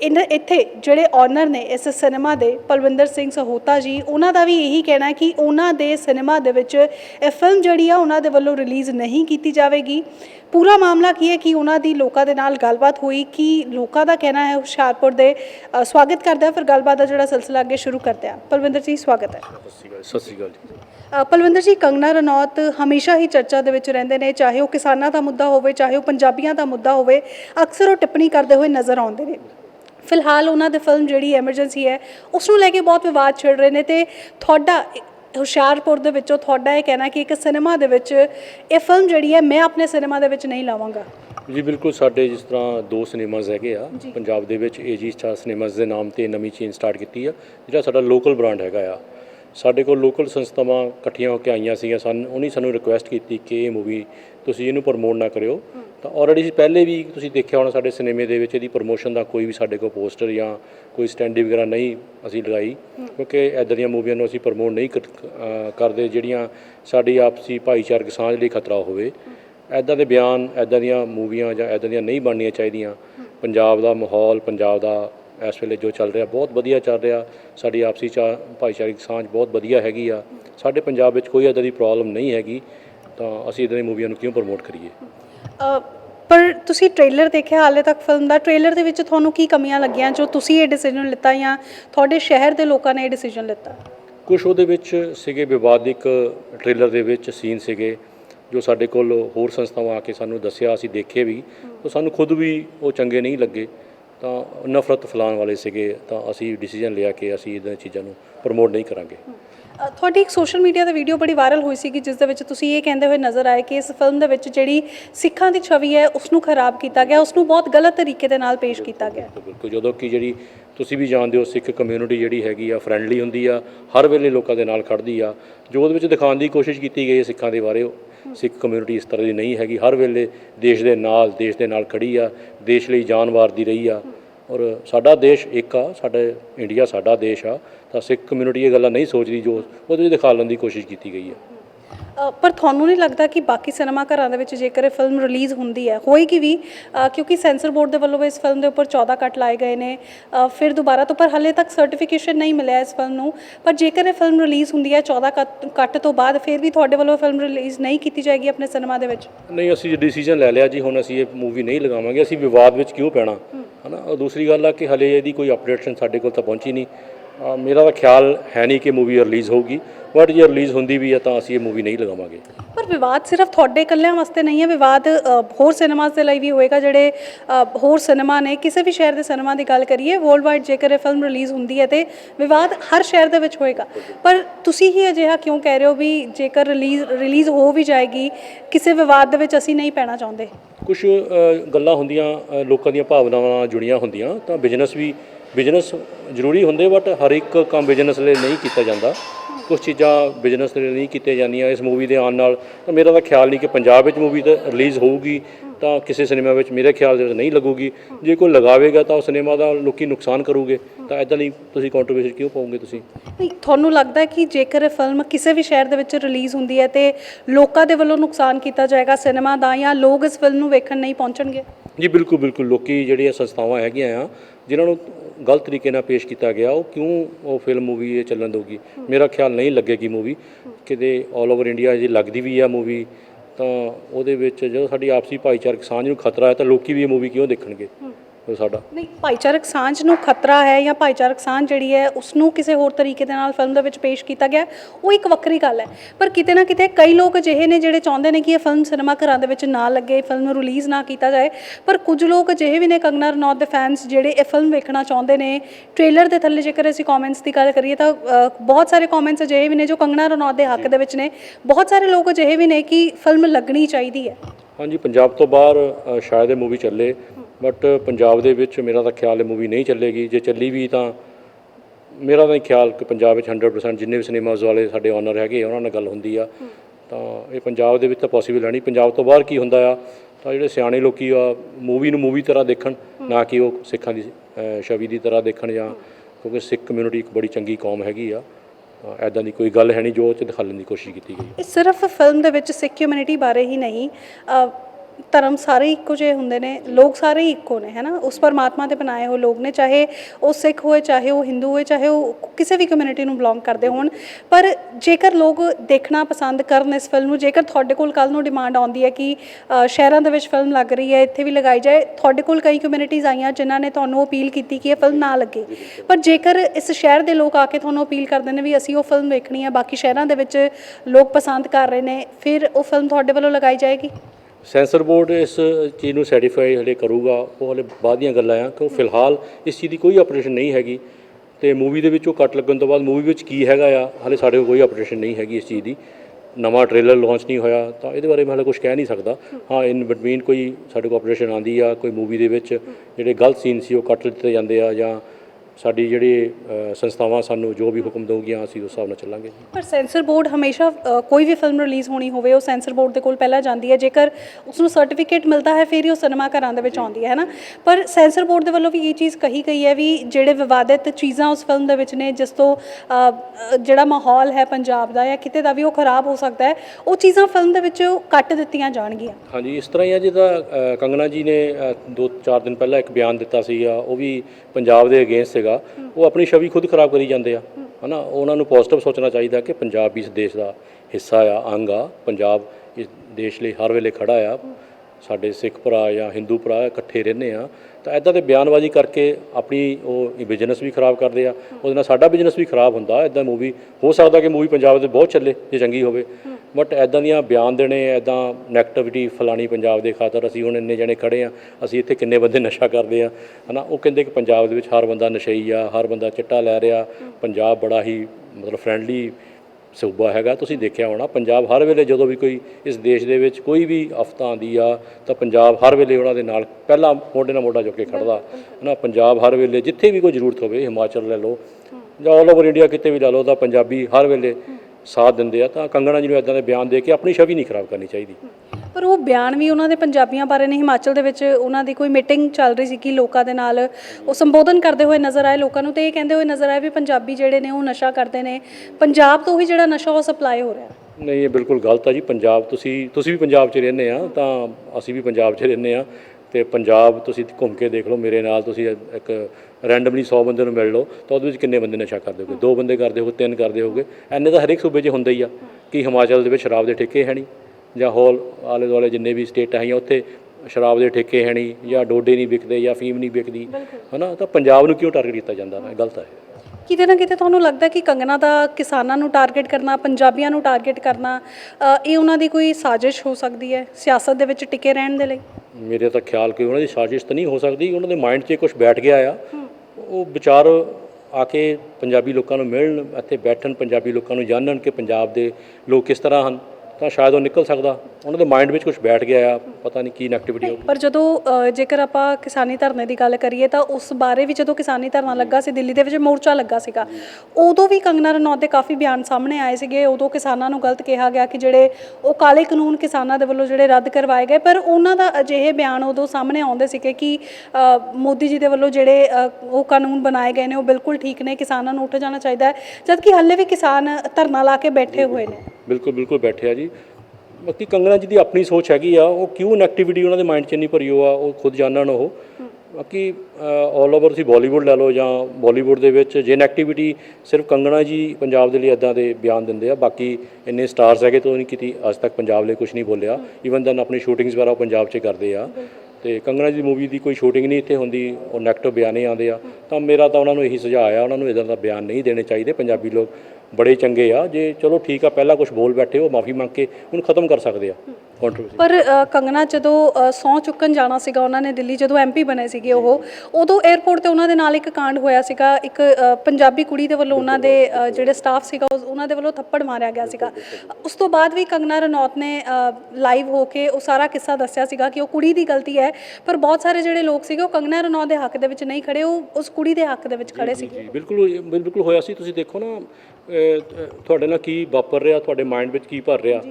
ਇਨ ਇੱਥੇ ਜਿਹੜੇ ਓਨਰ ਨੇ ਇਸ ਸਿਨੇਮਾ ਦੇ ਪਲਵਿੰਦਰ ਸਿੰਘ ਸਹੋਤਾ ਜੀ ਉਹਨਾਂ ਦਾ ਵੀ ਇਹੀ ਕਹਿਣਾ ਹੈ ਕਿ ਉਹਨਾਂ ਦੇ ਸਿਨੇਮਾ ਦੇ ਵਿੱਚ ਇਹ ਫਿਲਮ ਜਿਹੜੀ ਆ ਉਹਨਾਂ ਦੇ ਵੱਲੋਂ ਰਿਲੀਜ਼ ਨਹੀਂ ਕੀਤੀ ਜਾਵੇਗੀ। ਪੂਰਾ ਮਾਮਲਾ ਕੀ ਹੈ ਕਿ ਉਹਨਾਂ ਦੀ ਲੋਕਾਂ ਦੇ ਨਾਲ ਗੱਲਬਾਤ ਹੋਈ ਕਿ ਲੋਕਾਂ ਦਾ ਕਹਿਣਾ ਹੈ ਹੁਸ਼ਿਆਰਪੁਰ ਦੇ ਸਵਾਗਤ ਕਰਦੇ ਫਿਰ ਗੱਲਬਾਤ ਦਾ ਜਿਹੜਾ ਸਿਲਸਿਲਾ ਅੱਗੇ ਸ਼ੁਰੂ ਕਰਦੇ ਆ ਪਲਵਿੰਦਰ ਜੀ ਸਵਾਗਤ ਹੈ। ਸਤਿ ਸ਼੍ਰੀ ਅਕਾਲ ਜੀ ਪਲਵਿੰਦਰ ਜੀ ਕੰਗਨਾ ਰਣੌਤ ਹਮੇਸ਼ਾ ਹੀ ਚਰਚਾ ਦੇ ਵਿੱਚ ਰਹਿੰਦੇ ਨੇ ਚਾਹੇ ਉਹ ਕਿਸਾਨਾਂ ਦਾ ਮੁੱਦਾ ਹੋਵੇ ਚਾਹੇ ਉਹ ਪੰਜਾਬੀਆਂ ਦਾ ਮੁੱਦਾ ਹੋਵੇ ਅਕਸਰ ਉਹ ਟਿੱਪਣੀ ਕਰਦੇ ਹੋਏ ਨਜ਼ਰ ਆਉਂਦੇ ਨੇ। ਫਿਲਹਾਲ ਉਹਨਾਂ ਦੇ ਫਿਲਮ ਜਿਹੜੀ ਐਮਰਜੈਂਸੀ ਹੈ ਉਸ ਨੂੰ ਲੈ ਕੇ ਬਹੁਤ ਵਿਵਾਦ ਛਿੜ ਰਹੇ ਨੇ ਤੇ ਤੁਹਾਡਾ ਹੁਸ਼ਿਆਰਪੁਰ ਦੇ ਵਿੱਚੋਂ ਤੁਹਾਡਾ ਇਹ ਕਹਿਣਾ ਕਿ ਇੱਕ ਸਿਨੇਮਾ ਦੇ ਵਿੱਚ ਇਹ ਫਿਲਮ ਜਿਹੜੀ ਹੈ ਮੈਂ ਆਪਣੇ ਸਿਨੇਮਾ ਦੇ ਵਿੱਚ ਨਹੀਂ ਲਾਵਾਂਗਾ। ਜੀ ਬਿਲਕੁਲ ਸਾਡੇ ਜਿਸ ਤਰ੍ਹਾਂ ਦੋ ਸਿਨੇਮਾਜ਼ ਹੈਗੇ ਆ। ਪੰਜਾਬ ਦੇ ਵਿੱਚ ਏਜੀ ਸਟਾਰ ਸਿਨੇਮਾਜ਼ ਦੇ ਨਾਮ ਤੇ ਨਵੀਂ ਚੇਨ ਸਟਾਰਟ ਕੀਤੀ ਆ ਜਿਹੜਾ ਸਾਡਾ ਲੋਕਲ ਬ੍ਰਾਂਡ ਹੈਗਾ ਆ। ਸਾਡੇ ਕੋਲ ਲੋਕਲ ਸੰਸਥਾਵਾਂ ਇਕੱਠੀਆਂ ਹੋ ਕੇ ਆਈਆਂ ਸੀਗੀਆਂ ਸਾਨੂੰ ਉਹਨੇ ਸਾਨੂੰ ਰਿਕੁਐਸਟ ਕੀਤੀ ਕਿ ਇਹ ਮੂਵੀ ਤੁਸੀਂ ਇਹਨੂੰ ਪ੍ਰਮੋਟ ਨਾ ਕਰਿਓ। ਤਾਂ ਆਲਰੇਡੀ ਪਹਿਲੇ ਵੀ ਤੁਸੀਂ ਦੇਖਿਆ ਹੋਣਾ ਸਾਡੇ ਸਿਨੇਮੇ ਦੇ ਵਿੱਚ ਇਹਦੀ ਪ੍ਰਮੋਸ਼ਨ ਦਾ ਕੋਈ ਵੀ ਸਾਡੇ ਕੋਲ ਪੋਸਟਰ ਜਾਂ ਕੋਈ ਸਟੈਂਡੀ ਵਗੈਰਾ ਨਹੀਂ ਅਸੀਂ ਲਗਾਈ, ਕਿਉਂਕਿ ਐਦਾਂ ਦੀਆਂ ਮੂਵੀਆਂ ਨੂੰ ਅਸੀਂ ਪ੍ਰਮੋਟ ਨਹੀਂ ਕਰਦੇ ਜਿਹੜੀਆਂ ਸਾਡੀ ਆਪਸੀ ਭਾਈਚਾਰਕ ਸਾਂਝ ਲਈ ਖਤਰਾ ਹੋਵੇ। ਐਦਾਂ ਦੇ ਬਿਆਨ ਐਦਾਂ ਦੀਆਂ ਮੂਵੀਆਂ ਜਾਂ ਐਦਾਂ ਦੀਆਂ ਨਹੀਂ ਬਣਨੀਆਂ ਚਾਹੀਦੀਆਂ। ਪੰਜਾਬ ਦਾ ਮਾਹੌਲ, ਪੰਜਾਬ ਦਾ ਇਸ ਵੇਲੇ ਜੋ ਚੱਲ ਰਿਹਾ ਬਹੁਤ ਵਧੀਆ ਚੱਲ ਰਿਹਾ। ਸਾਡੀ ਆਪਸੀ ਚਾ- ਭਾਈਚਾਰਕ ਸਾਂਝ ਬਹੁਤ ਵਧੀਆ ਹੈਗੀ ਆ। ਸਾਡੇ ਪੰਜਾਬ ਵਿੱਚ ਕੋਈ ਐਦਾਂ ਦੀ ਪ੍ਰੋਬਲਮ ਨਹੀਂ ਹੈਗੀ, ਤਾਂ ਅਸੀਂ ਇਦਾਂ ਦੀ ਮੂਵੀਆਂ ਨੂੰ ਕਿਉਂ ਪ੍ਰਮੋਟ ਕਰੀਏ? ਪਰ ਤੁਸੀਂ ਟ੍ਰੇਲਰ ਦੇਖਿਆ, ਹਾਲੇ ਤੱਕ ਫਿਲਮ ਦਾ ਟ੍ਰੇਲਰ ਦੇ ਵਿੱਚ ਤੁਹਾਨੂੰ ਕੀ ਕਮੀਆਂ ਲੱਗੀਆਂ ਜੋ ਤੁਸੀਂ ਇਹ ਡਿਸੀਜਨ ਲਿੱਤਾ ਜਾਂ ਤੁਹਾਡੇ ਸ਼ਹਿਰ ਦੇ ਲੋਕਾਂ ਨੇ ਇਹ ਡਿਸੀਜਨ ਲਿੱਤਾ? ਕੁਝ ਉਹਦੇ ਵਿੱਚ ਸੀਗੇ ਵਿਵਾਦਿਕ ਟ੍ਰੇਲਰ ਦੇ ਵਿੱਚ ਸੀਨ ਸੀਗੇ, ਜੋ ਸਾਡੇ ਕੋਲ ਹੋਰ ਸੰਸਥਾਵਾਂ ਆ ਕੇ ਸਾਨੂੰ ਦੱਸਿਆ, ਅਸੀਂ ਦੇਖੇ ਵੀ। ਤਾਂ ਸਾਨੂੰ ਖੁਦ ਵੀ ਉਹ ਚੰਗੇ ਨਹੀਂ ਲੱਗੇ। ਤਾਂ ਨਫ਼ਰਤ ਫੈਲਾਉਣ ਵਾਲੇ ਸੀਗੇ, ਤਾਂ ਅਸੀਂ ਡਿਸੀਜਨ ਲਿਆ ਕਿ ਅਸੀਂ ਇਦਾਂ ਚੀਜ਼ਾਂ ਨੂੰ ਪ੍ਰਮੋਟ ਨਹੀਂ ਕਰਾਂਗੇ। ਤੁਹਾਡੀ ਇੱਕ ਸੋਸ਼ਲ ਮੀਡੀਆ ਤੇ ਵੀਡੀਓ ਬੜੀ ਵਾਇਰਲ ਹੋਈ ਸੀ ਕਿ ਜਿਸ ਦੇ ਵਿੱਚ ਤੁਸੀਂ ਇਹ ਕਹਿੰਦੇ ਹੋਏ ਨਜ਼ਰ ਆਏ ਕਿ ਇਸ ਫਿਲਮ ਦੇ ਵਿੱਚ ਜਿਹੜੀ ਸਿੱਖਾਂ ਦੀ ਛਵੀ ਹੈ ਉਸ ਨੂੰ ਖਰਾਬ ਕੀਤਾ ਗਿਆ ਉਸ ਨੂੰ ਬਹੁਤ ਗਲਤ ਤਰੀਕੇ ਦੇ ਨਾਲ ਪੇਸ਼ ਕੀਤਾ ਗਿਆ। ਬਿਲਕੁਲ ਜਦੋਂ ਕਿ ਜਿਹੜੀ ਤੁਸੀਂ ਵੀ ਜਾਣਦੇ ਹੋ, ਸਿੱਖ ਕਮਿਊਨਿਟੀ ਜਿਹੜੀ ਹੈਗੀ ਆ ਫਰੈਂਡਲੀ ਹੁੰਦੀ ਆ, ਹਰ ਵੇਲੇ ਲੋਕਾਂ ਦੇ ਨਾਲ ਖੜਦੀ ਆ, ਜੋ ਉਹਦੇ ਵਿੱਚ ਦਿਖਾਉਣ ਦੀ ਕੋਸ਼ਿਸ਼ ਕੀਤੀ ਗਈ ਹੈ ਸਿੱਖਾਂ ਦੇ ਬਾਰੇ, ਉਹ ਸਿੱਖ ਕਮਿਊਨਿਟੀ ਇਸ ਤਰ੍ਹਾਂ ਦੀ ਨਹੀਂ ਹੈਗੀ। ਹਰ ਵੇਲੇ ਦੇਸ਼ ਦੇ ਨਾਲ, ਦੇਸ਼ ਦੇ ਨਾਲ ਖੜੀ ਆ, ਦੇਸ਼ ਲਈ ਜਾਨ ਵਾਰਦੀ ਰਹੀ ਆ। ਔਰ ਸਾਡਾ ਦੇਸ਼ ਇੱਕ ਆ, ਸਾਡੇ ਇੰਡੀਆ ਸਾਡਾ ਦੇਸ਼ ਆ ਤਾਂ ਸਿੱਖ ਕਮਿਊਨਿਟੀ ਇਹ ਗੱਲਾਂ ਨਹੀਂ ਸੋਚਦੀ ਜੋ ਉਹਦੇ ਵਿੱਚ ਦਿਖਾਉਣ ਦੀ ਕੋਸ਼ਿਸ਼ ਕੀਤੀ ਗਈ ਅ, ਪਰ ਤੁਹਾਨੂੰ ਨਹੀਂ ਲੱਗਦਾ ਕਿ ਬਾਕੀ ਸਿਨੇਮਾ ਘਰਾਂ ਦੇ ਵਿੱਚ ਜੇਕਰ ਇਹ ਫਿਲਮ ਰਿਲੀਜ਼ ਹੁੰਦੀ ਹੈ ਹੋਏਗੀ ਵੀ? ਕਿਉਂਕਿ ਸੈਂਸਰ ਬੋਰਡ ਦੇ ਵੱਲੋਂ ਇਸ ਫਿਲਮ ਦੇ ਉੱਪਰ 14 ਕੱਟ ਲਾਏ ਗਏ ਨੇ। ਫਿਰ ਦੁਬਾਰਾ ਤੋਂ ਪਰ ਹਾਲੇ ਤੱਕ ਸਰਟੀਫਿਕੇਸ਼ਨ ਨਹੀਂ ਮਿਲਿਆ ਇਸ ਫਿਲਮ ਨੂੰ। ਪਰ ਜੇਕਰ ਇਹ ਫਿਲਮ ਰਿਲੀਜ਼ ਹੁੰਦੀ ਹੈ 14 ਕੱਟ- ਤੋਂ ਬਾਅਦ ਫਿਰ ਵੀ ਤੁਹਾਡੇ ਵੱਲੋਂ ਫਿਲਮ ਰਿਲੀਜ਼ ਨਹੀਂ ਕੀਤੀ ਜਾਏਗੀ ਆਪਣੇ ਸਿਨੇਮਾ ਦੇ ਵਿੱਚ? ਨਹੀਂ ਅਸੀਂ ਡਿਸੀਜਨ ਲੈ ਲਿਆ ਜੀ ਹੁਣ ਅਸੀਂ ਇਹ ਮੂਵੀ ਨਹੀਂ ਲਗਾਵਾਂਗੇ ਅਸੀਂ ਵਿਵਾਦ ਵਿੱਚ ਕਿਉਂ ਪੈਣਾ? ਹਨਾ? ਦੂਸਰੀ ਗੱਲ ਆ ਕਿ ਹਲੇ ਇਹਦੀ ਕੋਈ ਅਪਡੇਸ਼ਨ ਸਾਡੇ ਕੋਲ ਤਾਂ ਪਹੁੰਚੀ ਨਹੀਂ। ਮੇਰਾ ਤਾਂ ਖਿਆਲ ਹੈ ਨਹੀਂ ਕਿ ਮੂਵੀ ਰਿਲੀਜ਼ ਹੋਊਗੀ ਬਟ ਜੇ ਰਿਲੀਜ਼ ਹੁੰਦੀ ਵੀ ਹੈ ਤਾਂ ਅਸੀਂ ਇਹ ਮੂਵੀ ਨਹੀਂ ਲਗਾਵਾਂਗੇ। ਪਰ ਵਿਵਾਦ ਸਿਰਫ ਤੁਹਾਡੇ ਇਕੱਲਿਆਂ ਵਾਸਤੇ ਨਹੀਂ ਹੈ ਵਿਵਾਦ ਹੋਰ ਸਿਨੇਮਾਸ ਦੇ ਲਈ ਵੀ ਹੋਏਗਾ ਜਿਹੜੇ ਹੋਰ ਸਿਨੇਮਾ ਨੇ ਕਿਸੇ ਵੀ ਸ਼ਹਿਰ ਦੇ ਸਿਨੇਮਾ ਦੀ ਗੱਲ ਕਰੀਏ ਵਰਲਡ ਵਾਈਡ ਜੇਕਰ ਇਹ ਫਿਲਮ ਰਿਲੀਜ਼ ਹੁੰਦੀ ਹੈ ਤੇ ਵਿਵਾਦ ਹਰ ਸ਼ਹਿਰ ਦੇ ਵਿੱਚ ਹੋਏਗਾ। ਪਰ ਤੁਸੀਂ ਹੀ ਅਜਿਹਾ ਕਿਉਂ ਕਹਿ ਰਹੇ ਹੋ ਵੀ ਜੇਕਰ ਰਿਲੀਜ਼ ਰਿਲੀਜ਼ ਹੋ ਵੀ ਜਾਏਗੀ ਕਿਸੇ ਵਿਵਾਦ ਦੇ ਵਿੱਚ ਅਸੀਂ ਨਹੀਂ ਪੈਣਾ ਚਾਹੁੰਦੇ? ਕੁਝ ਗੱਲਾਂ ਹੁੰਦੀਆਂ ਲੋਕਾਂ ਦੀਆਂ ਭਾਵਨਾਵਾਂ ਨਾਲ ਜੁੜੀਆਂ ਹੁੰਦੀਆਂ ਤਾਂ ਬਿਜ਼ਨਸ ਵੀ ਬਿਜ਼ਨਸ ਜ਼ਰੂਰੀ ਹੁੰਦੇ ਬਟ ਹਰ ਇੱਕ ਕੰਮ ਬਿਜ਼ਨਸ ਲਈ ਨਹੀਂ ਕੀਤਾ ਜਾਂਦਾ। ਕੁਝ ਚੀਜ਼ਾਂ ਬਿਜ਼ਨਸ ਲਈ ਨਹੀਂ ਕੀਤੀਆਂ ਜਾਂਦੀਆਂ ਇਸ ਮੂਵੀ ਦੇ ਆਉਣ ਨਾਲ। ਤਾਂ ਮੇਰਾ ਤਾਂ ਖਿਆਲ ਨਹੀਂ ਕਿ ਪੰਜਾਬ ਵਿੱਚ ਮੂਵੀ ਤਾਂ ਰਿਲੀਜ਼ ਹੋਊਗੀ ਤਾਂ ਕਿਸੇ ਸਿਨੇਮਾ ਵਿੱਚ ਮੇਰੇ ਖਿਆਲ ਦੇ ਵਿੱਚ ਨਹੀਂ ਲੱਗੂਗੀ। ਜੇ ਕੋਈ ਲਗਾਵੇਗਾ ਤਾਂ ਉਹ ਸਿਨੇਮਾ ਦਾ ਲੋਕੀ ਨੁਕਸਾਨ ਕਰੂਗੇ। ਤਾਂ ਇਦਾਂ ਨਹੀਂ ਤੁਸੀਂ ਕੰਟਰੀਬਿਊਸ਼ਨ ਕਿਉਂ ਪਾਓਗੇ ਤੁਸੀਂ? ਤੁਹਾਨੂੰ ਲੱਗਦਾ ਕਿ ਜੇਕਰ ਇਹ ਫਿਲਮ ਕਿਸੇ ਵੀ ਸ਼ਹਿਰ ਦੇ ਵਿੱਚ ਰਿਲੀਜ਼ ਹੁੰਦੀ ਹੈ ਤੇ ਲੋਕਾਂ ਦੇ ਵੱਲੋਂ ਨੁਕਸਾਨ ਕੀਤਾ ਜਾਏਗਾ ਸਿਨੇਮਾ ਦਾ ਜਾਂ ਲੋਕ ਇਸ ਫਿਲਮ ਨੂੰ ਵੇਖਣ ਨਹੀਂ ਪਹੁੰਚਣਗੇ? ਜੀ ਬਿਲਕੁਲ ਬਿਲਕੁਲ। ਲੋਕੀ ਜਿਹੜੀਆਂ ਸੰਸਥਾਵਾਂ ਹੈਗੀਆਂ ਆ ਜਿਨ੍ਹਾਂ ਨੂੰ ਗਲਤ ਤਰੀਕੇ ਨਾਲ ਪੇਸ਼ ਕੀਤਾ ਗਿਆ, ਉਹ ਕਿਉਂ ਉਹ ਫਿਲਮ ਮੂਵੀ ਇਹ ਚੱਲਣ ਦਊਗੀ? ਮੇਰਾ ਖਿਆਲ ਨਹੀਂ ਲੱਗੇਗੀ ਮੂਵੀ ਕਿਤੇ 올 ਓਵਰ ਇੰਡੀਆ ਜੇ ਲੱਗਦੀ ਵੀ ਆ ਮੂਵੀ ਤਾਂ ਉਹਦੇ ਵਿੱਚ ਜਦੋਂ ਸਾਡੀ ਆਪਸੀ ਭਾਈਚਾਰਕ ਸਾਂਝ ਨੂੰ ਖਤਰਾ ਹੈ, ਤਾਂ ਲੋਕੀ ਵੀ ਇਹ ਮੂਵੀ ਕਿਉਂ ਦੇਖਣਗੇ? ਸਾਡਾ। ਨਹੀਂ ਭਾਈਚਾਰਕ ਸਾਂਝ ਨੂੰ ਖਤਰਾ ਹੈ ਜਾਂ ਭਾਈਚਾਰਕ ਸਾਂਝ ਜਿਹੜੀ ਹੈ ਉਸ ਨੂੰ ਕਿਸੇ ਹੋਰ ਤਰੀਕੇ ਦੇ ਨਾਲ ਫਿਲਮ ਦੇ ਵਿੱਚ ਪੇਸ਼ ਕੀਤਾ ਗਿਆ ਉਹ ਇੱਕ ਵੱਖਰੀ ਗੱਲ ਹੈ। ਪਰ ਕਿਤੇ ਨਾ ਕਿਤੇ ਕਈ ਲੋਕ ਅਜਿਹੇ ਨੇ ਜਿਹੜੇ ਚਾਹੁੰਦੇ ਨੇ ਕਿ ਇਹ ਫਿਲਮ ਸਿਨੇਮਾ ਘਰਾਂ ਦੇ ਵਿੱਚ ਨਾ ਲੱਗੇ ਫਿਲਮ ਰਿਲੀਜ਼ ਨਾ ਕੀਤਾ ਜਾਏ। ਪਰ ਕੁਝ ਲੋਕ ਅਜਿਹੇ ਵੀ ਨੇ ਕੰਗਨਾ ਰਣੌਤ ਦੇ ਫੈਨਸ ਜਿਹੜੇ ਇਹ ਫਿਲਮ ਵੇਖਣਾ ਚਾਹੁੰਦੇ ਨੇ। ਟ੍ਰੇਲਰ ਦੇ ਥੱਲੇ ਜੇਕਰ ਅਸੀਂ ਕਮੈਂਟਸ ਦੀ ਗੱਲ ਕਰੀਏ ਤਾਂ ਬਹੁਤ ਸਾਰੇ ਕਮੈਂਟਸ ਅਜਿਹੇ ਵੀ ਨੇ ਜੋ ਕੰਗਨਾ ਰਣੌਤ ਦੇ ਹੱਕ ਦੇ ਵਿੱਚ ਨੇ। ਬਹੁਤ ਸਾਰੇ ਲੋਕ ਅਜਿਹੇ ਵੀ ਨੇ ਕਿ ਫਿਲਮ ਲੱਗਣੀ ਚਾਹੀਦੀ ਹੈ। ਹਾਂਜੀ ਪੰਜਾਬ ਤੋਂ ਬਾਹਰ ਸ਼ਾਇਦ ਇਹ ਮੂਵੀ ਚੱਲੇ। ਬਟ ਪੰਜਾਬ ਦੇ ਵਿੱਚ ਮੇਰਾ ਤਾਂ ਖਿਆਲ ਇਹ ਮੂਵੀ ਨਹੀਂ ਚੱਲੇਗੀ। ਜੇ ਚੱਲੀ ਵੀ ਤਾਂ ਮੇਰਾ ਤਾਂ ਨਹੀਂ ਖਿਆਲ ਕਿ ਪੰਜਾਬ ਵਿੱਚ 100% ਜਿੰਨੇ ਵੀ ਸਿਨੇਮਾਜ਼ ਵਾਲੇ ਸਾਡੇ ਓਨਰ ਹੈਗੇ ਉਹਨਾਂ ਨਾਲ ਗੱਲ ਹੁੰਦੀ ਆ। ਤਾਂ ਇਹ ਪੰਜਾਬ ਦੇ ਵਿੱਚ ਤਾਂ ਪੋਸੀਬਲ ਹੈ ਨਹੀਂ। ਪੰਜਾਬ ਤੋਂ ਬਾਹਰ ਕੀ ਹੁੰਦਾ ਆ? ਤਾਂ ਜਿਹੜੇ ਸਿਆਣੇ ਲੋਕੀ ਆ ਮੂਵੀ ਨੂੰ ਮੂਵੀ ਤਰ੍ਹਾਂ ਦੇਖਣ ਨਾ ਕਿ ਉਹ ਸਿੱਖਾਂ ਦੀ ਅ, ਛਵੀ ਦੀ ਤਰ੍ਹਾਂ ਦੇਖਣ ਜਾਂ ਕਿਉਂਕਿ ਸਿੱਖ ਕਮਿਊਨਿਟੀ ਇੱਕ ਬੜੀ ਚੰਗੀ ਕੌਮ ਹੈਗੀ ਆ। ਐਦਾਂ ਦੀ ਕੋਈ ਗੱਲ ਹੈ ਨਹੀਂ ਜੋ ਉਹ 'ਚ ਦਿਖਾਉਣ ਦੀ ਕੋਸ਼ਿਸ਼ ਕੀਤੀ ਗਈ ਇਹ ਸਿਰਫ ਫਿਲਮ ਦੇ ਵਿੱਚ ਸਿੱਖ ਕਮਿਊਨਿਟੀ ਬਾਰੇ ਹੀ ਨਹੀਂ। ਧਰਮ ਸਾਰੇ ਇੱਕੋ ਜਿਹੇ ਹੁੰਦੇ ਨੇ, ਲੋਕ ਸਾਰੇ ਹੀ ਇੱਕੋ ਨੇ, ਹੈਨਾ? ਉਸ ਪਰਮਾਤਮਾ ਦੇ ਬਣਾਏ ਹੋਏ ਲੋਕ ਨੇ, ਚਾਹੇ ਉਹ ਸਿੱਖ ਹੋਏ, ਚਾਹੇ ਉਹ ਹਿੰਦੂ ਹੋਏ, ਚਾਹੇ ਉਹ ਕਿਸੇ ਵੀ ਕਮਿਊਨਿਟੀ ਨੂੰ ਬਿਲੋਂਗ ਕਰਦੇ ਹੋਣ। ਪਰ ਜੇਕਰ ਲੋਕ ਦੇਖਣਾ ਪਸੰਦ ਕਰਨ ਇਸ ਫਿਲਮ ਨੂੰ, ਜੇਕਰ ਤੁਹਾਡੇ ਕੋਲ ਕੱਲ ਨੂੰ ਡਿਮਾਂਡ ਆਉਂਦੀ ਹੈ ਕਿ ਸ਼ਹਿਰਾਂ ਦੇ ਵਿੱਚ ਫਿਲਮ ਲੱਗ ਰਹੀ ਹੈ, ਇੱਥੇ ਵੀ ਲਗਾਈ ਜਾਏ, ਤੁਹਾਡੇ ਕੋਲ ਕਈ ਕਮਿਊਨਿਟੀਜ਼ ਆਈਆਂ ਜਿਨ੍ਹਾਂ ਨੇ ਤੁਹਾਨੂੰ ਅਪੀਲ ਕੀਤੀ ਕਿ ਇਹ ਫਿਲਮ ਨਾ ਲੱਗੇ। ਪਰ ਜੇਕਰ ਇਸ ਸ਼ਹਿਰ ਦੇ ਲੋਕ ਆ ਕੇ ਤੁਹਾਨੂੰ ਅਪੀਲ ਕਰਦੇ ਨੇ ਵੀ ਅਸੀਂ ਉਹ ਫਿਲਮ ਵੇਖਣੀ ਹੈ, ਬਾਕੀ ਸ਼ਹਿਰਾਂ ਦੇ ਵਿੱਚ ਲੋਕ ਪਸੰਦ ਕਰ ਰਹੇ ਨੇ, ਫਿਰ ਉਹ ਫਿਲਮ ਤੁਹਾਡੇ ਵੱਲੋਂ ਲਗਾਈ ਜਾਏਗੀ? ਸੈਂਸਰ ਬੋਰਡ ਇਸ ਚੀਜ਼ ਨੂੰ ਸਰਟੀਫਾਈ ਹਲੇ ਕਰੂਗਾ, ਉਹ ਹਲੇ ਬਾਅਦ ਦੀਆਂ ਗੱਲਾਂ ਆ ਕਿ ਉਹ ਫਿਲਹਾਲ ਇਸ ਚੀਜ਼ ਦੀ ਕੋਈ ਆਪਰੇਸ਼ਨ ਨਹੀਂ ਹੈਗੀ। ਤੇ ਮੂਵੀ ਦੇ ਵਿੱਚ ਉਹ ਕੱਟ ਲੱਗਣ ਤੋਂ ਬਾਅਦ ਮੂਵੀ ਵਿੱਚ ਕੀ ਹੈਗਾ ਆ, ਹਲੇ ਸਾਡੇ ਕੋਲ ਕੋਈ ਆਪਰੇਸ਼ਨ ਨਹੀਂ ਹੈਗੀ ਇਸ ਚੀਜ਼ ਦੀ। ਨਵਾਂ ਟ੍ਰੇਲਰ ਲਾਂਚ ਨਹੀਂ ਹੋਇਆ, ਤਾਂ ਇਹਦੇ ਬਾਰੇ ਮੈਂ ਹਲੇ ਕੁਝ ਕਹਿ ਨਹੀਂ ਸਕਦਾ। ਹਾਂ ਇਨ ਬਿਟਵੀਨ ਕੋਈ ਸਾਡੇ ਕੋਲ ਆਪਰੇਸ਼ਨ ਆਂਦੀ ਆ, ਕੋਈ ਮੂਵੀ ਦੇ ਵਿੱਚ ਜਿਹੜੇ ਗਲਤ ਸੀਨ ਸੀ, ਉਹ ਕੱਟ ਦਿੱਤੇ ਜਾਂਦੇ ਆ ਜਾਂ ਸਾਡੀ ਜਿਹੜੀ ਸੰਸਥਾਵਾਂ ਸਾਨੂੰ ਜੋ ਵੀ ਹੁਕਮ ਦਊਗੀਆਂ ਅਸੀਂ ਉਸ ਹਿਸਾਬ ਨਾਲ ਚੱਲਾਂਗੇ। ਪਰ ਸੈਂਸਰ ਬੋਰਡ ਹਮੇਸ਼ਾ ਕੋਈ ਵੀ ਫਿਲਮ ਰਿਲੀਜ਼ ਹੋਣੀ ਹੋਵੇ ਉਹ ਸੈਂਸਰ ਬੋਰਡ ਦੇ ਕੋਲ ਪਹਿਲਾਂ ਜਾਂਦੀ ਹੈ। ਜੇਕਰ ਉਸ ਨੂੰ ਸਰਟੀਫਿਕੇਟ ਮਿਲਦਾ ਹੈ ਫਿਰ ਹੀ ਉਹ ਸਿਨੇਮਾ ਘਰਾਂ ਦੇ ਵਿੱਚ ਆਉਂਦੀ ਹੈ ਹੈ ਨਾ? ਪਰ ਸੈਂਸਰ ਬੋਰਡ ਦੇ ਵੱਲੋਂ ਵੀ ਇਹ ਚੀਜ਼ ਕਹੀ ਗਈ ਹੈ ਵੀ ਜਿਹੜੇ ਵਿਵਾਦਿਤ ਚੀਜ਼ਾਂ ਉਸ ਫਿਲਮ ਦੇ ਵਿੱਚ ਨੇ ਜਿਸ ਤੋਂ ਜਿਹੜਾ ਮਾਹੌਲ ਹੈ ਪੰਜਾਬ ਦਾ ਜਾਂ ਕਿਤੇ ਦਾ ਵੀ ਉਹ ਖਰਾਬ ਹੋ ਸਕਦਾ ਹੈ ਉਹ ਚੀਜ਼ਾਂ ਫਿਲਮ ਦੇ ਵਿੱਚ ਕੱਟ ਦਿੱਤੀਆਂ ਜਾਣਗੀਆਂ। ਹਾਂਜੀ ਇਸ ਤਰ੍ਹਾਂ ਹੀ ਆ ਜਿਹਦਾ ਕੰਗਨਾ ਜੀ ਨੇ ਦੋ ਚਾਰ ਦਿਨ ਪਹਿਲਾਂ ਇੱਕ ਬਿਆਨ ਦਿੱਤਾ ਸੀਗਾ ਉਹ ਵੀ ਪੰਜਾਬ ਦੇ ਅਗੇਂਸਟ ਸੀਗਾ, ਉਹ ਆਪਣੀ ਛਵੀ ਖੁਦ ਖਰਾਬ ਕਰੀ ਜਾਂਦੇ ਆ। ਹਨਾ, ਉਹਨਾਂ ਨੂੰ ਪੋਜ਼ਿਟਿਵ ਸੋਚਣਾ ਚਾਹੀਦਾ ਕਿ ਪੰਜਾਬ ਇਸ ਦੇਸ਼ ਦਾ ਹਿੱਸਾ ਆ, ਅੰਗ ਆ। ਪੰਜਾਬ ਇਸ ਦੇਸ਼ ਲਈ ਹਰ ਵੇਲੇ ਖੜਾ ਆ। ਸਾਡੇ ਸਿੱਖ ਭਰਾ ਜਾਂ ਹਿੰਦੂ ਭਰਾ ਇਕੱਠੇ ਰਹਿੰਦੇ ਆ, ਤਾਂ ਐਦਾਂ ਦੇ ਬਿਆਨਬਾਜ਼ੀ ਕਰਕੇ ਆਪਣੀ ਉਹ ਬਿਜ਼ਨਸ ਵੀ ਖਰਾਬ ਕਰਦੇ ਆ। ਉਹਦੇ ਨਾਲ ਸਾਡਾ ਬਿਜ਼ਨਸ ਵੀ ਖਰਾਬ ਹੁੰਦਾ ਐਦਾਂ ਮੂਵੀ ਹੋ ਸਕਦਾ ਕਿ ਮੂਵੀ ਪੰਜਾਬ ਦੇ ਬਹੁਤ ਚੱਲੇ, ਜੇ ਚੰਗੀ ਹੋਵੇ। ਬਟ ਐਦਾਂ ਦੀਆਂ ਬਿਆਨ ਦੇਣੇ ਐਦਾਂ ਨੈਗੇਟਿਵਿਟੀ ਫਲਾਣੀ ਪੰਜਾਬ ਦੇ ਖਾਤਰ ਅਸੀਂ ਹੁਣ ਇੰਨੇ ਜਣੇ ਖੜੇ ਆ, ਅਸੀਂ ਇੱਥੇ ਕਿੰਨੇ ਬੰਦੇ ਨਸ਼ਾ ਕਰਦੇ ਆ, ਹਨਾ? ਉਹ ਕਹਿੰਦੇ ਕਿ ਪੰਜਾਬ ਦੇ ਵਿੱਚ ਹਰ ਬੰਦਾ ਨਸ਼ਈ ਆ, ਹਰ ਬੰਦਾ ਚਿੱਟਾ ਲੈ ਰਿਹਾ, ਪੰਜਾਬ ਬੜਾ ਹੀ ਮਤਲਬ ਫਰੈਂਡਲੀ ਸੂਬਾ ਹੈਗਾ ਤੁਸੀਂ ਦੇਖਿਆ ਹੋਣਾ ਪੰਜਾਬ ਹਰ ਵੇਲੇ ਜਦੋਂ ਵੀ ਕੋਈ ਇਸ ਦੇਸ਼ ਦੇ ਵਿੱਚ ਕੋਈ ਵੀ ਆਫਤਾਂ ਆਉਂਦੀ ਆ ਤਾਂ ਪੰਜਾਬ ਹਰ ਵੇਲੇ ਉਹਨਾਂ ਦੇ ਨਾਲ ਪਹਿਲਾਂ ਮੋਢੇ ਨਾਲ ਮੋਢਾ ਚੁੱਕ ਕੇ ਖੜਦਾ। ਹਨਾ ਪੰਜਾਬ ਹਰ ਵੇਲੇ ਜਿੱਥੇ ਵੀ ਕੋਈ ਜ਼ਰੂਰਤ ਹੋਵੇ ਹਿਮਾਚਲ ਲੈ ਲਓ ਜਾਂ ਆਲ ਓਵਰ ਇੰਡੀਆ ਕਿਤੇ ਵੀ ਲਾ ਲਓ ਤਾਂ ਪੰਜਾਬੀ ਹਰ ਵੇਲੇ ਸਾਥ ਦਿੰਦੇ ਆ। ਤਾਂ ਕੰਗਣਾ ਜੀ ਨੂੰ ਇਦਾਂ ਦੇ ਬਿਆਨ ਦੇ ਕੇ ਆਪਣੀ ਛਵੀ ਨਹੀਂ ਖਰਾਬ ਕਰਨੀ ਚਾਹੀਦੀ। ਪਰ ਉਹ ਬਿਆਨ ਵੀ ਉਹਨਾਂ ਦੇ ਪੰਜਾਬੀਆਂ ਬਾਰੇ ਨੇ, ਹਿਮਾਚਲ ਦੇ ਵਿੱਚ ਉਹਨਾਂ ਦੀ ਕੋਈ ਮੀਟਿੰਗ ਚੱਲ ਰਹੀ ਸੀ ਕਿ ਲੋਕਾਂ ਦੇ ਨਾਲ ਉਹ ਸੰਬੋਧਨ ਕਰਦੇ ਹੋਏ ਨਜ਼ਰ ਆਏ ਲੋਕਾਂ ਨੂੰ ਤੇ ਇਹ ਕਹਿੰਦੇ ਹੋਏ ਨਜ਼ਰ ਆਏ ਵੀ ਪੰਜਾਬੀ ਜਿਹੜੇ ਨੇ ਉਹ ਨਸ਼ਾ ਕਰਦੇ ਨੇ। ਪੰਜਾਬ ਤੋਂ ਹੀ ਜਿਹੜਾ ਨਸ਼ਾ ਉਹ ਸਪਲਾਈ ਹੋ ਰਿਹਾ। ਨਹੀਂ, ਇਹ ਬਿਲਕੁਲ ਗਲਤ ਆ ਜੀ, ਪੰਜਾਬ ਤੁਸੀਂ ਤੁਸੀਂ ਵੀ ਪੰਜਾਬ 'ਚ ਰਹਿੰਦੇ ਆ ਤਾਂ ਅਸੀਂ ਵੀ ਪੰਜਾਬ 'ਚ ਰਹਿੰਦੇ ਆ ਤੇ ਪੰਜਾਬ ਤੁਸੀਂ ਘੁੰਮ ਕੇ ਦੇਖ ਲਓ, ਮੇਰੇ ਨਾਲ ਤੁਸੀਂ ਇੱਕ ਰੈਂਡਮਲੀ 100 ਬੰਦੇ ਨੂੰ ਮਿਲ ਲਓ ਤਾਂ ਉਹਦੇ ਵਿੱਚ ਕਿੰਨੇ ਬੰਦੇ ਨਸ਼ਾ ਕਰਦੇ ਹੋਗੇ? ਦੋ ਬੰਦੇ ਕਰਦੇ ਹੋਗੇ, ਤਿੰਨ ਕਰਦੇ ਹੋਗੇ, ਐਨੇ ਤਾਂ ਹਰੇਕ ਸੂਬੇ 'ਚ ਹੁੰਦਾ ਹੀ ਆ। ਕਿ ਹਿਮਾਚਲ ਦੇ ਵਿੱਚ ਸ਼ਰਾਬ ਦੇ ਠੇਕੇ ਹੈ ਨਹੀਂ? ਜਾਂ ਹੋਲ ਆਲੇ ਦੁਆਲੇ ਜਿੰਨੇ ਵੀ ਸਟੇਟ ਹੈਗੀਆਂ ਉੱਥੇ ਸ਼ਰਾਬ ਦੇ ਠੇਕੇ ਹੈ ਨਹੀਂ ਜਾਂ ਡੋਡੇ ਨਹੀਂ ਵਿਕਦੇ ਜਾਂ ਫੀਮ ਨਹੀਂ ਵਿਕਦੀ ਹਨਾ? ਤਾਂ ਪੰਜਾਬ ਨੂੰ ਕਿਉਂ ਟਾਰਗੇਟ ਕੀਤਾ ਜਾਂਦਾ? ਹੈ ਗਲਤ ਹੈ। ਕਿਤੇ ਨਾ ਕਿਤੇ ਤੁਹਾਨੂੰ ਲੱਗਦਾ ਕਿ ਕੰਗਨਾ ਦਾ ਕਿਸਾਨਾਂ ਨੂੰ ਟਾਰਗੇਟ ਕਰਨਾ ਪੰਜਾਬੀਆਂ ਨੂੰ ਟਾਰਗੇਟ ਕਰਨਾ ਇਹ ਉਹਨਾਂ ਦੀ ਕੋਈ ਸਾਜ਼ਿਸ਼ ਹੋ ਸਕਦੀ ਹੈ ਸਿਆਸਤ ਦੇ ਵਿੱਚ ਟਿਕੇ ਰਹਿਣ ਦੇ ਲਈ? ਮੇਰੇ ਤਾਂ ਖਿਆਲ ਕਿ ਉਹਨਾਂ ਦੀ ਸਾਜ਼ਿਸ਼ ਤਾਂ ਨਹੀਂ ਹੋ ਸਕਦੀ। ਉਹਨਾਂ ਦੇ ਮਾਈਂਡ 'ਚ ਕੁਝ ਬੈਠ ਗਿਆ ਆ। ਉਹ ਵਿਚਾਰ ਆ ਕੇ ਪੰਜਾਬੀ ਲੋਕਾਂ ਨੂੰ ਮਿਲਣ ਇੱਥੇ ਬੈਠਣ ਪੰਜਾਬੀ ਲੋਕਾਂ ਨੂੰ ਜਾਣਨ ਕਿ ਪੰਜਾਬ ਦੇ ਲੋਕ ਕਿਸ ਤਰ੍ਹਾਂ ਹਨ। ਤਾਂ ਸ਼ਾਇਦ ਉਹ ਨਿਕਲ ਸਕਦਾ। ਉਹਨਾਂ ਦੇ ਮਾਈਂਡ ਵਿੱਚ ਕੁਝ ਬੈਠ ਗਿਆ ਆ ਪਤਾ ਨਹੀਂ ਕੀ ਨੈਗੇਟਿਵਿਟੀ ਹੋ ਪਰ ਜਦੋਂ ਜੇਕਰ ਆਪਾਂ ਕਿਸਾਨੀ ਧਰਨੇ ਦੀ ਗੱਲ ਕਰੀਏ ਤਾਂ ਉਸ ਬਾਰੇ ਵੀ ਜਦੋਂ ਕਿਸਾਨੀ ਧਰਨਾ ਲੱਗਾ ਸੀ ਦਿੱਲੀ ਦੇ ਵਿੱਚ ਮੋਰਚਾ ਲੱਗਾ ਸੀਗਾ ਉਦੋਂ ਵੀ ਕੰਗਨਾ ਰਣੌਤ ਦੇ ਕਾਫੀ ਬਿਆਨ ਸਾਹਮਣੇ ਆਏ ਸੀਗੇ। ਉਦੋਂ ਕਿਸਾਨਾਂ ਨੂੰ ਗਲਤ ਕਿਹਾ ਗਿਆ ਕਿ ਜਿਹੜੇ ਉਹ ਕਾਲੇ ਕਾਨੂੰਨ ਕਿਸਾਨਾਂ ਦੇ ਵੱਲੋਂ ਜਿਹੜੇ ਰੱਦ ਕਰਵਾਏ ਗਏ ਪਰ ਉਹਨਾਂ ਦਾ ਅਜਿਹੇ ਬਿਆਨ ਉਦੋਂ ਸਾਹਮਣੇ ਆਉਂਦੇ ਸੀਗੇ ਕਿ ਮੋਦੀ ਜੀ ਦੇ ਵੱਲੋਂ ਜਿਹੜੇ ਉਹ ਕਾਨੂੰਨ ਬਣਾਏ ਗਏ ਨੇ ਉਹ ਬਿਲਕੁਲ ਠੀਕ ਨੇ ਕਿਸਾਨਾਂ ਨੂੰ ਉੱਠ ਜਾਣਾ ਚਾਹੀਦਾ ਹੈ ਜਦਕਿ ਹਾਲੇ ਵੀ ਕਿਸਾਨ ਧਰਨਾ ਲਾ ਕੇ ਬੈਠੇ ਹੋਏ ਨੇ। ਬਿਲਕੁਲ ਬਿਲਕੁਲ ਬੈਠੇ ਆ ਜੀ। ਬਾਕੀ ਕੰਗਣਾ ਜੀ ਦੀ ਆਪਣੀ ਸੋਚ ਹੈਗੀ ਆ, ਉਹ ਕਿਉਂ ਨੈਗੇਟਿਵਿਟੀ ਉਹਨਾਂ ਦੇ ਮਾਈਂਡ 'ਚ ਨਹੀਂ ਭਰੀ ਹੋ ਆ ਉਹ ਖੁਦ ਜਾਣਨ ਉਹ। ਬਾਕੀ ਆਲ ਓਵਰ ਤੁਸੀਂ ਬਾਲੀਵੁੱਡ ਲੈ ਲਓ ਜਾਂ ਬਾਲੀਵੁੱਡ ਦੇ ਵਿੱਚ ਜੇ ਨੈਗੇਟਿਵਿਟੀ ਸਿਰਫ ਕੰਗਣਾ ਜੀ ਪੰਜਾਬ ਦੇ ਲਈ ਇਦਾਂ ਦੇ ਬਿਆਨ ਦਿੰਦੇ ਆ, ਬਾਕੀ ਇੰਨੇ ਸਟਾਰਸ ਹੈਗੇ ਤੋਂ ਨਹੀਂ ਕੀਤੀ, ਅੱਜ ਤੱਕ ਪੰਜਾਬ ਲਈ ਕੁਝ ਨਹੀਂ ਬੋਲਿਆ। ਈਵਨ ਦਨ ਆਪਣੀ ਸ਼ੂਟਿੰਗਸ ਵਗੈਰਾ ਉਹ ਪੰਜਾਬ 'ਚ ਕਰਦੇ ਆ। ਤੇ ਕੰਗਣਾ ਜੀ ਦੀ ਮੂਵੀ ਦੀ ਕੋਈ ਸ਼ੂਟਿੰਗ ਨਹੀਂ ਇੱਥੇ ਹੁੰਦੀ, ਉਹ ਨੈਗੇਟਿਵ ਬਿਆਨ ਹੀ ਆਉਂਦੇ ਆ। ਤਾਂ ਮੇਰਾ ਤਾਂ ਉਹਨਾਂ ਨੂੰ ਇਹੀ ਸੁਝਾਅ ਆ, ਉਹਨਾਂ ਨੂੰ ਇਦਾਂ ਦਾ ਬਿਆਨ ਨਹੀਂ ਦੇਣੇ ਚਾਹੀਦੇ, ਪੰਜਾਬੀ ਲੋਕ ਬੜੇ ਚੰਗੇ ਆ ਜੇ ਚਲੋ ਠੀਕ ਆ ਪਹਿਲਾਂ ਕੁਝ ਬੋਲ ਬੈਠੇ ਉਹ ਮਾਫੀ ਮੰਗ ਕੇ ਉਹਨੂੰ ਖਤਮ ਕਰ ਸਕਦੇ ਆ। ਕੰਟਰੋਵਰਸੀ ਪਰ ਅ, ਕੰਗਨਾ ਜਦੋਂ ਸੌ ਚੁੱਕਣ ਜਾਣਾ ਸੀਗਾ ਉਹਨਾਂ ਨੇ ਦਿੱਲੀ ਜਦੋਂ ਐਮਪੀ ਬਣੇ ਸੀਗੇ ਉਹ ਉਦੋਂ 에ਅਰਪੋਰਟ ਤੇ ਉਹਨਾਂ ਦੇ ਨਾਲ ਇੱਕ ਕਾਂਡ ਹੋਇਆ ਸੀਗਾ ਇੱਕ ਅ, ਪੰਜਾਬੀ ਕੁੜੀ ਦੇ ਵੱਲੋਂ ਉਹਨਾਂ ਦੇ ਅ, ਜਿਹੜੇ ਸਟਾਫ ਸੀਗਾ ਉਸ- ਉਹਨਾਂ ਦੇ ਵੱਲੋਂ ਥੱਪੜ ਮਾਰਿਆ ਗਿਆ ਸੀਗਾ। ਉਸ ਤੋਂ ਬਾਅਦ ਵੀ ਕੰਗਨਾ ਰਣੌਤ ਨੇ ਲਾਈਵ ਹੋ ਕੇ ਉਹ ਸਾਰਾ ਕਿੱਸਾ ਦੱਸਿਆ ਸੀਗਾ ਕਿ ਉਹ ਕੁੜੀ ਦੀ ਗਲਤੀ ਹੈ ਪਰ ਬਹੁਤ ਸਾਰੇ ਜਿਹੜੇ ਲੋਕ ਸੀਗੇ ਉਹ ਕੰਗਨਾ ਰਣੌਤ ਦੇ ਹੱਕ ਦੇ ਵਿੱਚ ਨਹੀਂ ਖੜੇ ਉਹ ਉਸ ਕੁੜੀ ਦੇ ਹੱਕ ਦੇ ਵਿੱਚ ਖੜੇ ਸੀਗੇ। ਜੀ ਬਿਲਕੁਲ ਬਿਲਕੁਲ ਹੋਇਆ ਸੀ ਤੁਸੀਂ ਦੇਖੋ ਨਾ ਤੁਹਾਡੇ ਨਾਲ ਕੀ ਵਾਪਰ ਰਿਹਾ? ਤੁਹਾਡੇ ਮਾਈਂਡ ਵਿੱਚ ਕੀ ਭਰ ਰਿਹਾ?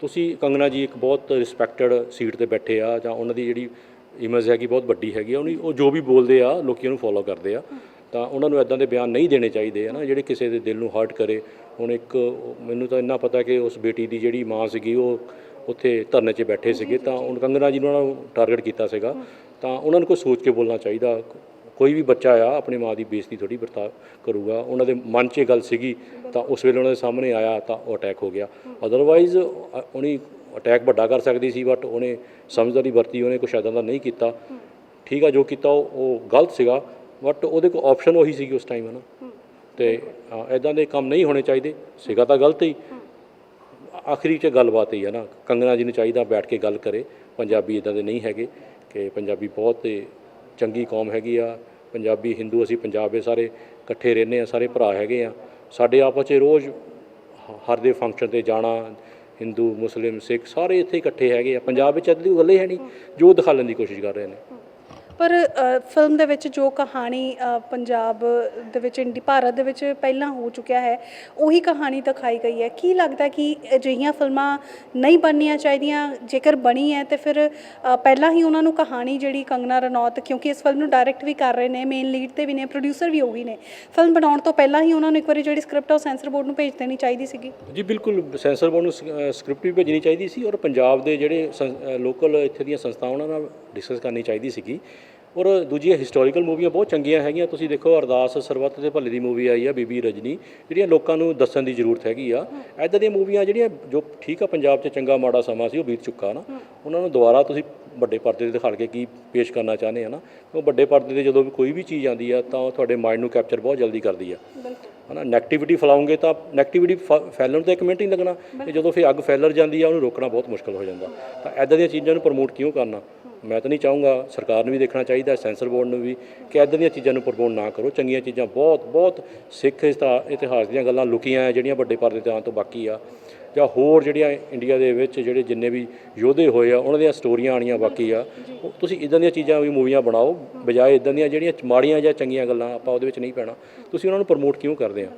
ਤੁਸੀਂ ਕੰਗਨਾ ਜੀ ਇੱਕ ਬਹੁਤ ਰਿਸਪੈਕਟਡ ਸੀਟ ਤੇ ਬੈਠੇ ਆ ਜਾਂ ਉਹਨਾਂ ਦੀ ਜਿਹੜੀ ਇਮੇਜ ਹੈਗੀ ਬਹੁਤ ਵੱਡੀ ਹੈਗੀ ਉਹਨੀ ਉਹ ਜੋ ਵੀ ਬੋਲਦੇ ਆ ਲੋਕੀ ਉਹਨੂੰ ਫੋਲੋ ਕਰਦੇ ਆ। ਤਾਂ ਉਹਨਾਂ ਨੂੰ ਇਦਾਂ ਦੇ ਬਿਆਨ ਨਹੀਂ ਦੇਣੇ ਚਾਹੀਦੇ ਆ ਨਾ ਜਿਹੜੇ ਕਿਸੇ ਦੇ ਦਿਲ ਨੂੰ ਹਰਟ ਕਰੇ। ਹੁਣ ਇੱਕ ਮੈਨੂੰ ਤਾਂ ਇੰਨਾ ਪਤਾ ਕਿ ਉਸ ਬੇਟੀ ਦੀ ਜਿਹੜੀ ਮਾਂ ਸੀਗੀ ਉਹ ਉੱਥੇ ਧਰਨੇ 'ਚ ਬੈਠੇ ਸੀਗੇ। ਤਾਂ ਹੁਣ ਕੰਗਨਾ ਜੀ ਨੂੰ ਉਹਨਾਂ ਨੂੰ ਟਾਰਗੇਟ ਕੀਤਾ ਸੀਗਾ। ਤਾਂ ਉਹਨਾਂ ਨੂੰ ਕੋਈ ਸੋਚ ਕੇ ਬੋਲਣਾ ਚਾਹੀਦਾ। ਕੋਈ ਵੀ ਬੱਚਾ ਆ, ਆਪਣੀ ਮਾਂ ਦੀ ਬੇਇੱਜ਼ਤੀ ਥੋੜੀ ਵਰਤਾ ਕਰੂਗਾ। ਉਹਨਾਂ ਦੇ ਮਨ 'ਚ ਇਹ ਗੱਲ ਸੀਗੀ, ਤਾਂ ਉਸ ਵੇਲੇ ਉਹਨਾਂ ਦੇ ਸਾਹਮਣੇ ਆਇਆ ਤਾਂ ਉਹ ਅਟੈਕ ਹੋ ਗਿਆ। ਅਦਰਵਾਈਜ਼ ਉਹਨੇ ਅਟੈਕ ਵੱਡਾ ਕਰ ਸਕਦੀ ਸੀ ਬਟ ਉਹਨੇ ਸਮਝਦਾਰੀ ਵਰਤੀ, ਉਹਨੇ ਕੁਛ ਇੱਦਾਂ ਦਾ ਨਹੀਂ ਕੀਤਾ। ਠੀਕ ਆ, ਜੋ ਕੀਤਾ ਉਹ ਗਲਤ ਸੀਗਾ ਬਟ ਉਹਦੇ ਕੋਲ ਆਪਸ਼ਨ ਉਹੀ ਸੀਗੀ ਉਸ ਟਾਈਮ ਹਨਾ। ਤੇ ਐਦਾਂ ਦੇ ਕੰਮ ਨਹੀਂ ਹੋਣੇ ਚਾਹੀਦੇ, ਸੀਗਾ ਤਾਂ ਗਲਤ ਹੀ। ਆਖਰੀ 'ਚ ਗੱਲਬਾਤ ਹੀ ਹੈ ਨਾ ਕੰਗਨਾ ਜੀ ਨੂੰ ਚਾਹੀਦਾ ਬੈਠ ਕੇ ਗੱਲ ਕਰੇ, ਪੰਜਾਬੀ ਇਦਾਂ ਦੇ ਨਹੀਂ ਹੈਗੇ, ਕਿ ਪੰਜਾਬੀ ਬਹੁਤ ਚੰਗੀ ਕੌਮ ਹੈਗੀ ਆ, ਪੰਜਾਬੀ, ਹਿੰਦੂ ਅਸੀਂ ਪੰਜਾਬ ਦੇ ਸਾਰੇ ਇਕੱਠੇ ਰਹਿੰਦੇ ਆ, ਸਾਰੇ ਭਰਾ ਹੈਗੇ ਆ। ਸਾਡੇ ਆਪਸ 'ਚ ਰੋਜ਼ ਹ- ਹਰ ਦੇ ਫੰਕਸ਼ਨ ਤੇ ਜਾਣਾ, ਹਿੰਦੂ, ਮੁਸਲਿਮ, ਸਿੱਖ ਸਾਰੇ ਇੱਥੇ ਇਕੱਠੇ ਹੈਗੇ ਆ। ਪੰਜਾਬ ਵਿੱਚ ਇੱਦਾਂ ਦੀ ਗੱਲ ਹੈ ਨਹੀਂ, ਜੋ ਦਿਖਾਲਣ ਦੀ ਕੋਸ਼ਿਸ਼ ਕਰ ਰਹੇ ਨੇ। ਪਰ ਫਿਲਮ ਦੇ ਵਿੱਚ ਜੋ ਕਹਾਣੀ ਪੰਜਾਬ ਦੇ ਵਿੱਚ, ਇੰਡੀ, ਭਾਰਤ ਦੇ ਵਿੱਚ ਪਹਿਲਾਂ ਹੋ ਚੁੱਕਿਆ ਹੈ, ਉਹੀ ਕਹਾਣੀ ਦਿਖਾਈ ਗਈ ਹੈ। ਕੀ ਲੱਗਦਾ ਕਿ ਅਜਿਹੀਆਂ ਫਿਲਮਾਂ ਨਹੀਂ ਬਣਨੀਆਂ ਚਾਹੀਦੀਆਂ? ਜੇਕਰ ਬਣੀ ਹੈ, ਤੇ ਫਿਰ ਪਹਿਲਾਂ ਹੀ ਉਹਨਾਂ ਨੂੰ ਕਹਾਣੀ ਜਿਹੜੀ ਕੰਗਨਾ ਰਣੌਤ, ਕਿਉਂਕਿ ਇਸ ਫਿਲਮ ਨੂੰ ਡਾਇਰੈਕਟ ਵੀ ਕਰ ਰਹੇ ਨੇ ਮੇਨ ਲੀਡ ਤੇ ਵੀ ਨੇ ਪ੍ਰੋਡਿਊਸਰ ਵੀ ਉਹੀ ਨੇ। ਫਿਲਮ ਬਣਾਉਣ ਤੋਂ ਪਹਿਲਾਂ ਹੀ ਉਹਨਾਂ ਨੂੰ ਇੱਕ ਵਾਰੀ ਜਿਹੜੀ ਸਕ੍ਰਿਪਟ ਆ, ਉਹ ਸੈਂਸਰ ਬੋਰਡ ਨੂੰ ਭੇਜ ਦੇਣੀ ਚਾਹੀਦੀ ਸੀਗੀ। ਜੀ, ਬਿਲਕੁਲ। ਸੈਂਸਰ ਬੋਰਡ ਨੂੰ ਸਕ੍ਰਿਪਟ ਵੀ ਭੇਜਣੀ ਚਾਹੀਦੀ ਸੀ ਔਰ ਪੰਜਾਬ ਦੇ ਜਿਹੜੇ ਲੋਕਲ ਇੱਥੇ ਦੀਆਂ ਸੰਸਥਾਵਾਂ, ਉਹਨਾਂ ਨਾਲ ਡਿਸਕਸ ਕਰਨੀ ਚਾਹੀਦੀ ਸੀਗੀ। ਔਰ ਦੂਜੀਆਂ ਹਿਸਟੋਰੀਕਲ ਮੂਵੀਆਂ ਬਹੁਤ ਚੰਗੀਆਂ ਹੈਗੀਆਂ। ਤੁਸੀਂ ਦੇਖੋ ਅਰਦਾਸ ਸਰਬੱਤ ਦੇ ਭਲੇ ਦੀ ਮੂਵੀ ਆਈ ਆ ਬੀਬੀ ਰਜਨੀ ਜਿਹੜੀਆਂ ਲੋਕਾਂ ਨੂੰ ਦੱਸਣ ਦੀ ਜ਼ਰੂਰਤ ਹੈਗੀ ਆ। ਐਦਾਂ ਦੀਆਂ ਮੂਵੀਆਂ ਜਿਹੜੀਆਂ ਜੋ ਠੀਕ ਆ ਪੰਜਾਬ 'ਚ ਚੰਗਾ ਮਾੜਾ ਸਮਾਂ ਸੀ ਉਹ ਬੀਤ ਚੁੱਕਾ ਨਾ। ਉਹਨਾਂ ਨੂੰ ਦੁਬਾਰਾ ਤੁਸੀਂ ਵੱਡੇ ਪਰਦੇ ਤੇ ਦਿਖਾ ਕੇ ਕੀ ਪੇਸ਼ ਕਰਨਾ ਚਾਹੁੰਦੇ ਆ ਨਾ। ਉਹ ਵੱਡੇ ਪਰਦੇ ਤੇ ਜਦੋਂ ਵੀ ਕੋਈ ਵੀ ਚੀਜ਼ ਆਉਂਦੀ ਆ ਤਾਂ ਉਹ ਤੁਹਾਡੇ ਮਾਈਂਡ ਨੂੰ ਕੈਪਚਰ ਬਹੁਤ ਜਲਦੀ ਕਰਦੀ ਆ। ਹਨਾ ਨੈਗੇਟਿਵਿਟੀ ਫੈਲਾਉਂਗੇ ਤਾਂ ਨੈਗੇਟਿਵਿਟੀ ਫੈਲਣ ਤਾਂ ਇੱਕ ਮਿੰਟ ਹੀ ਲੱਗਣਾ ਤੇ ਜਦੋਂ ਫਿਰ ਅੱਗ ਫੈਲਰ ਜਾਂਦੀ ਆ ਉਹਨੂੰ ਰੋਕਣਾ ਬਹੁਤ ਮੁਸ਼ਕਲ ਹੋ ਜਾਂਦਾ। ਤਾਂ ਐਦਾਂ ਦੀਆਂ ਚੀਜ਼ਾਂ ਨੂੰ ਪ੍ਰਮੋਟ ਕਿਉਂ ਕਰਨਾ? ਮੈਂ ਤਾਂ ਨਹੀਂ ਚਾਹੂੰਗਾ ਸਰਕਾਰ ਨੂੰ ਵੀ ਦੇਖਣਾ ਚਾਹੀਦਾ ਸੈਂਸਰ ਬੋਰਡ ਨੂੰ ਵੀ ਕਿ ਐਦਾਂ ਦੀਆਂ ਚੀਜ਼ਾਂ ਨੂੰ ਪ੍ਰਮੋਟ ਨਾ ਕਰੋ। ਚੰਗੀਆਂ ਚੀਜ਼ਾਂ ਬਹੁਤ ਬਹੁਤ ਸਿੱਖ ਇਤਿਹਾਸ ਦੀਆਂ ਗੱਲਾਂ ਲੁਕੀਆਂ ਆ ਜਿਹੜੀਆਂ ਵੱਡੇ ਪਰਦੇ ਤੇ ਆਉਣ ਤੋਂ ਬਾਕੀ ਆ। ਜਾਂ ਹੋਰ ਜਿਹੜੀਆਂ ਇੰਡੀਆ ਦੇ ਵਿੱਚ ਜਿਹੜੇ ਜਿੰਨੇ ਵੀ ਯੋਧੇ ਹੋਏ ਆ ਉਹਨਾਂ ਦੀਆਂ ਸਟੋਰੀਆਂ ਆਣੀਆਂ ਬਾਕੀ ਆ। ਤੁਸੀਂ ਇਦਾਂ ਦੀਆਂ ਚੀਜ਼ਾਂ ਵੀ ਮੂਵੀਆਂ ਬਣਾਓ ਬਜਾਏ ਇਦਾਂ ਦੀਆਂ ਜਿਹੜੀਆਂ ਮਾੜੀਆਂ ਜਾਂ ਚੰਗੀਆਂ ਗੱਲਾਂ ਆਪਾਂ ਉਹਦੇ ਵਿੱਚ ਨਹੀਂ ਪੈਣਾ। ਤੁਸੀਂ ਉਹਨਾਂ ਨੂੰ ਪ੍ਰਮੋਟ ਕਿਉਂ ਕਰਦੇ ਆ?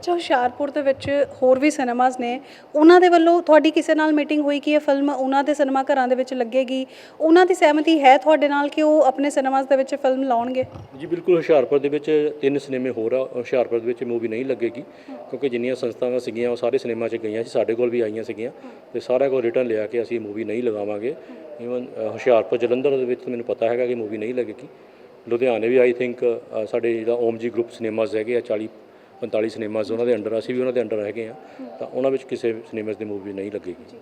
ਅੱਛਾ ਹੁਸ਼ਿਆਰਪੁਰ ਦੇ ਵਿੱਚ ਹੋਰ ਵੀ ਸਿਨੇਮਾਜ਼ ਨੇ। ਉਹਨਾਂ ਦੇ ਵੱਲੋਂ ਤੁਹਾਡੀ ਕਿਸੇ ਨਾਲ ਮੀਟਿੰਗ ਹੋਈ ਕਿ ਇਹ ਫਿਲਮ ਉਹਨਾਂ ਦੇ ਸਿਨੇਮਾ ਘਰਾਂ ਦੇ ਵਿੱਚ ਲੱਗੇਗੀ? ਉਹਨਾਂ ਦੀ ਸਹਿਮਤੀ ਹੈ ਤੁਹਾਡੇ ਨਾਲ ਕਿ ਉਹ ਆਪਣੇ ਸਿਨੇਮਾਜ਼ ਦੇ ਵਿੱਚ ਫਿਲਮ ਲਾਉਣਗੇ? ਜੀ, ਬਿਲਕੁਲ, ਹੁਸ਼ਿਆਰਪੁਰ ਦੇ ਵਿੱਚ ਤਿੰਨ ਸਿਨੇਮੇ ਹੋਰ ਆ। ਹੁਸ਼ਿਆਰਪੁਰ ਦੇ ਵਿੱਚ ਮੂਵੀ ਨਹੀਂ ਲੱਗੇਗੀ, ਕਿਉਂਕਿ ਜਿੰਨੀਆਂ ਸੰਸਥਾਵਾਂ ਸੀਗੀਆਂ, ਉਹ ਸਾਰੇ ਸਿਨੇਮਾ 'ਚ ਗਈਆਂ ਸੀ, ਸਾਡੇ ਕੋਲ ਵੀ ਆਈਆਂ ਸੀਗੀਆਂ। ਤੇ ਸਾਰਿਆਂ ਕੋਲ ਰਿਟਰਨ ਲਿਆ ਕੇ ਅਸੀਂ ਮੂਵੀ ਨਹੀਂ ਲਗਾਵਾਂਗੇ। ਈਵਨ ਹੁਸ਼ਿਆਰਪੁਰ ਜਲੰਧਰ ਦੇ ਵਿੱਚ ਮੈਨੂੰ ਪਤਾ ਹੈਗਾ ਕਿ ਮੂਵੀ ਨਹੀਂ ਲੱਗੇਗੀ। ਲੁਧਿਆਣੇ ਵੀ ਆਈ ਥਿੰਕ ਸਾਡੇ ਜਿਹੜਾ ਓਮ ਜੀ ਗਰੁੱਪ ਸਿਨੇਮਾਜ਼ ਹੈਗੇ ਆ 40 45 ਸਿਨੇਮਾਜ਼ ਉਹਨਾਂ ਦੇ ਅੰਡਰ ਅਸੀਂ ਵੀ ਉਹਨਾਂ ਦੇ ਅੰਡਰ ਹੈਗੇ ਆ ਤਾਂ ਉਹਨਾਂ ਵਿੱਚ ਕਿਸੇ ਸਿਨੇਮਾਜ਼ ਦੀ ਮੂਵੀ ਨਹੀਂ ਲੱਗੇਗੀ।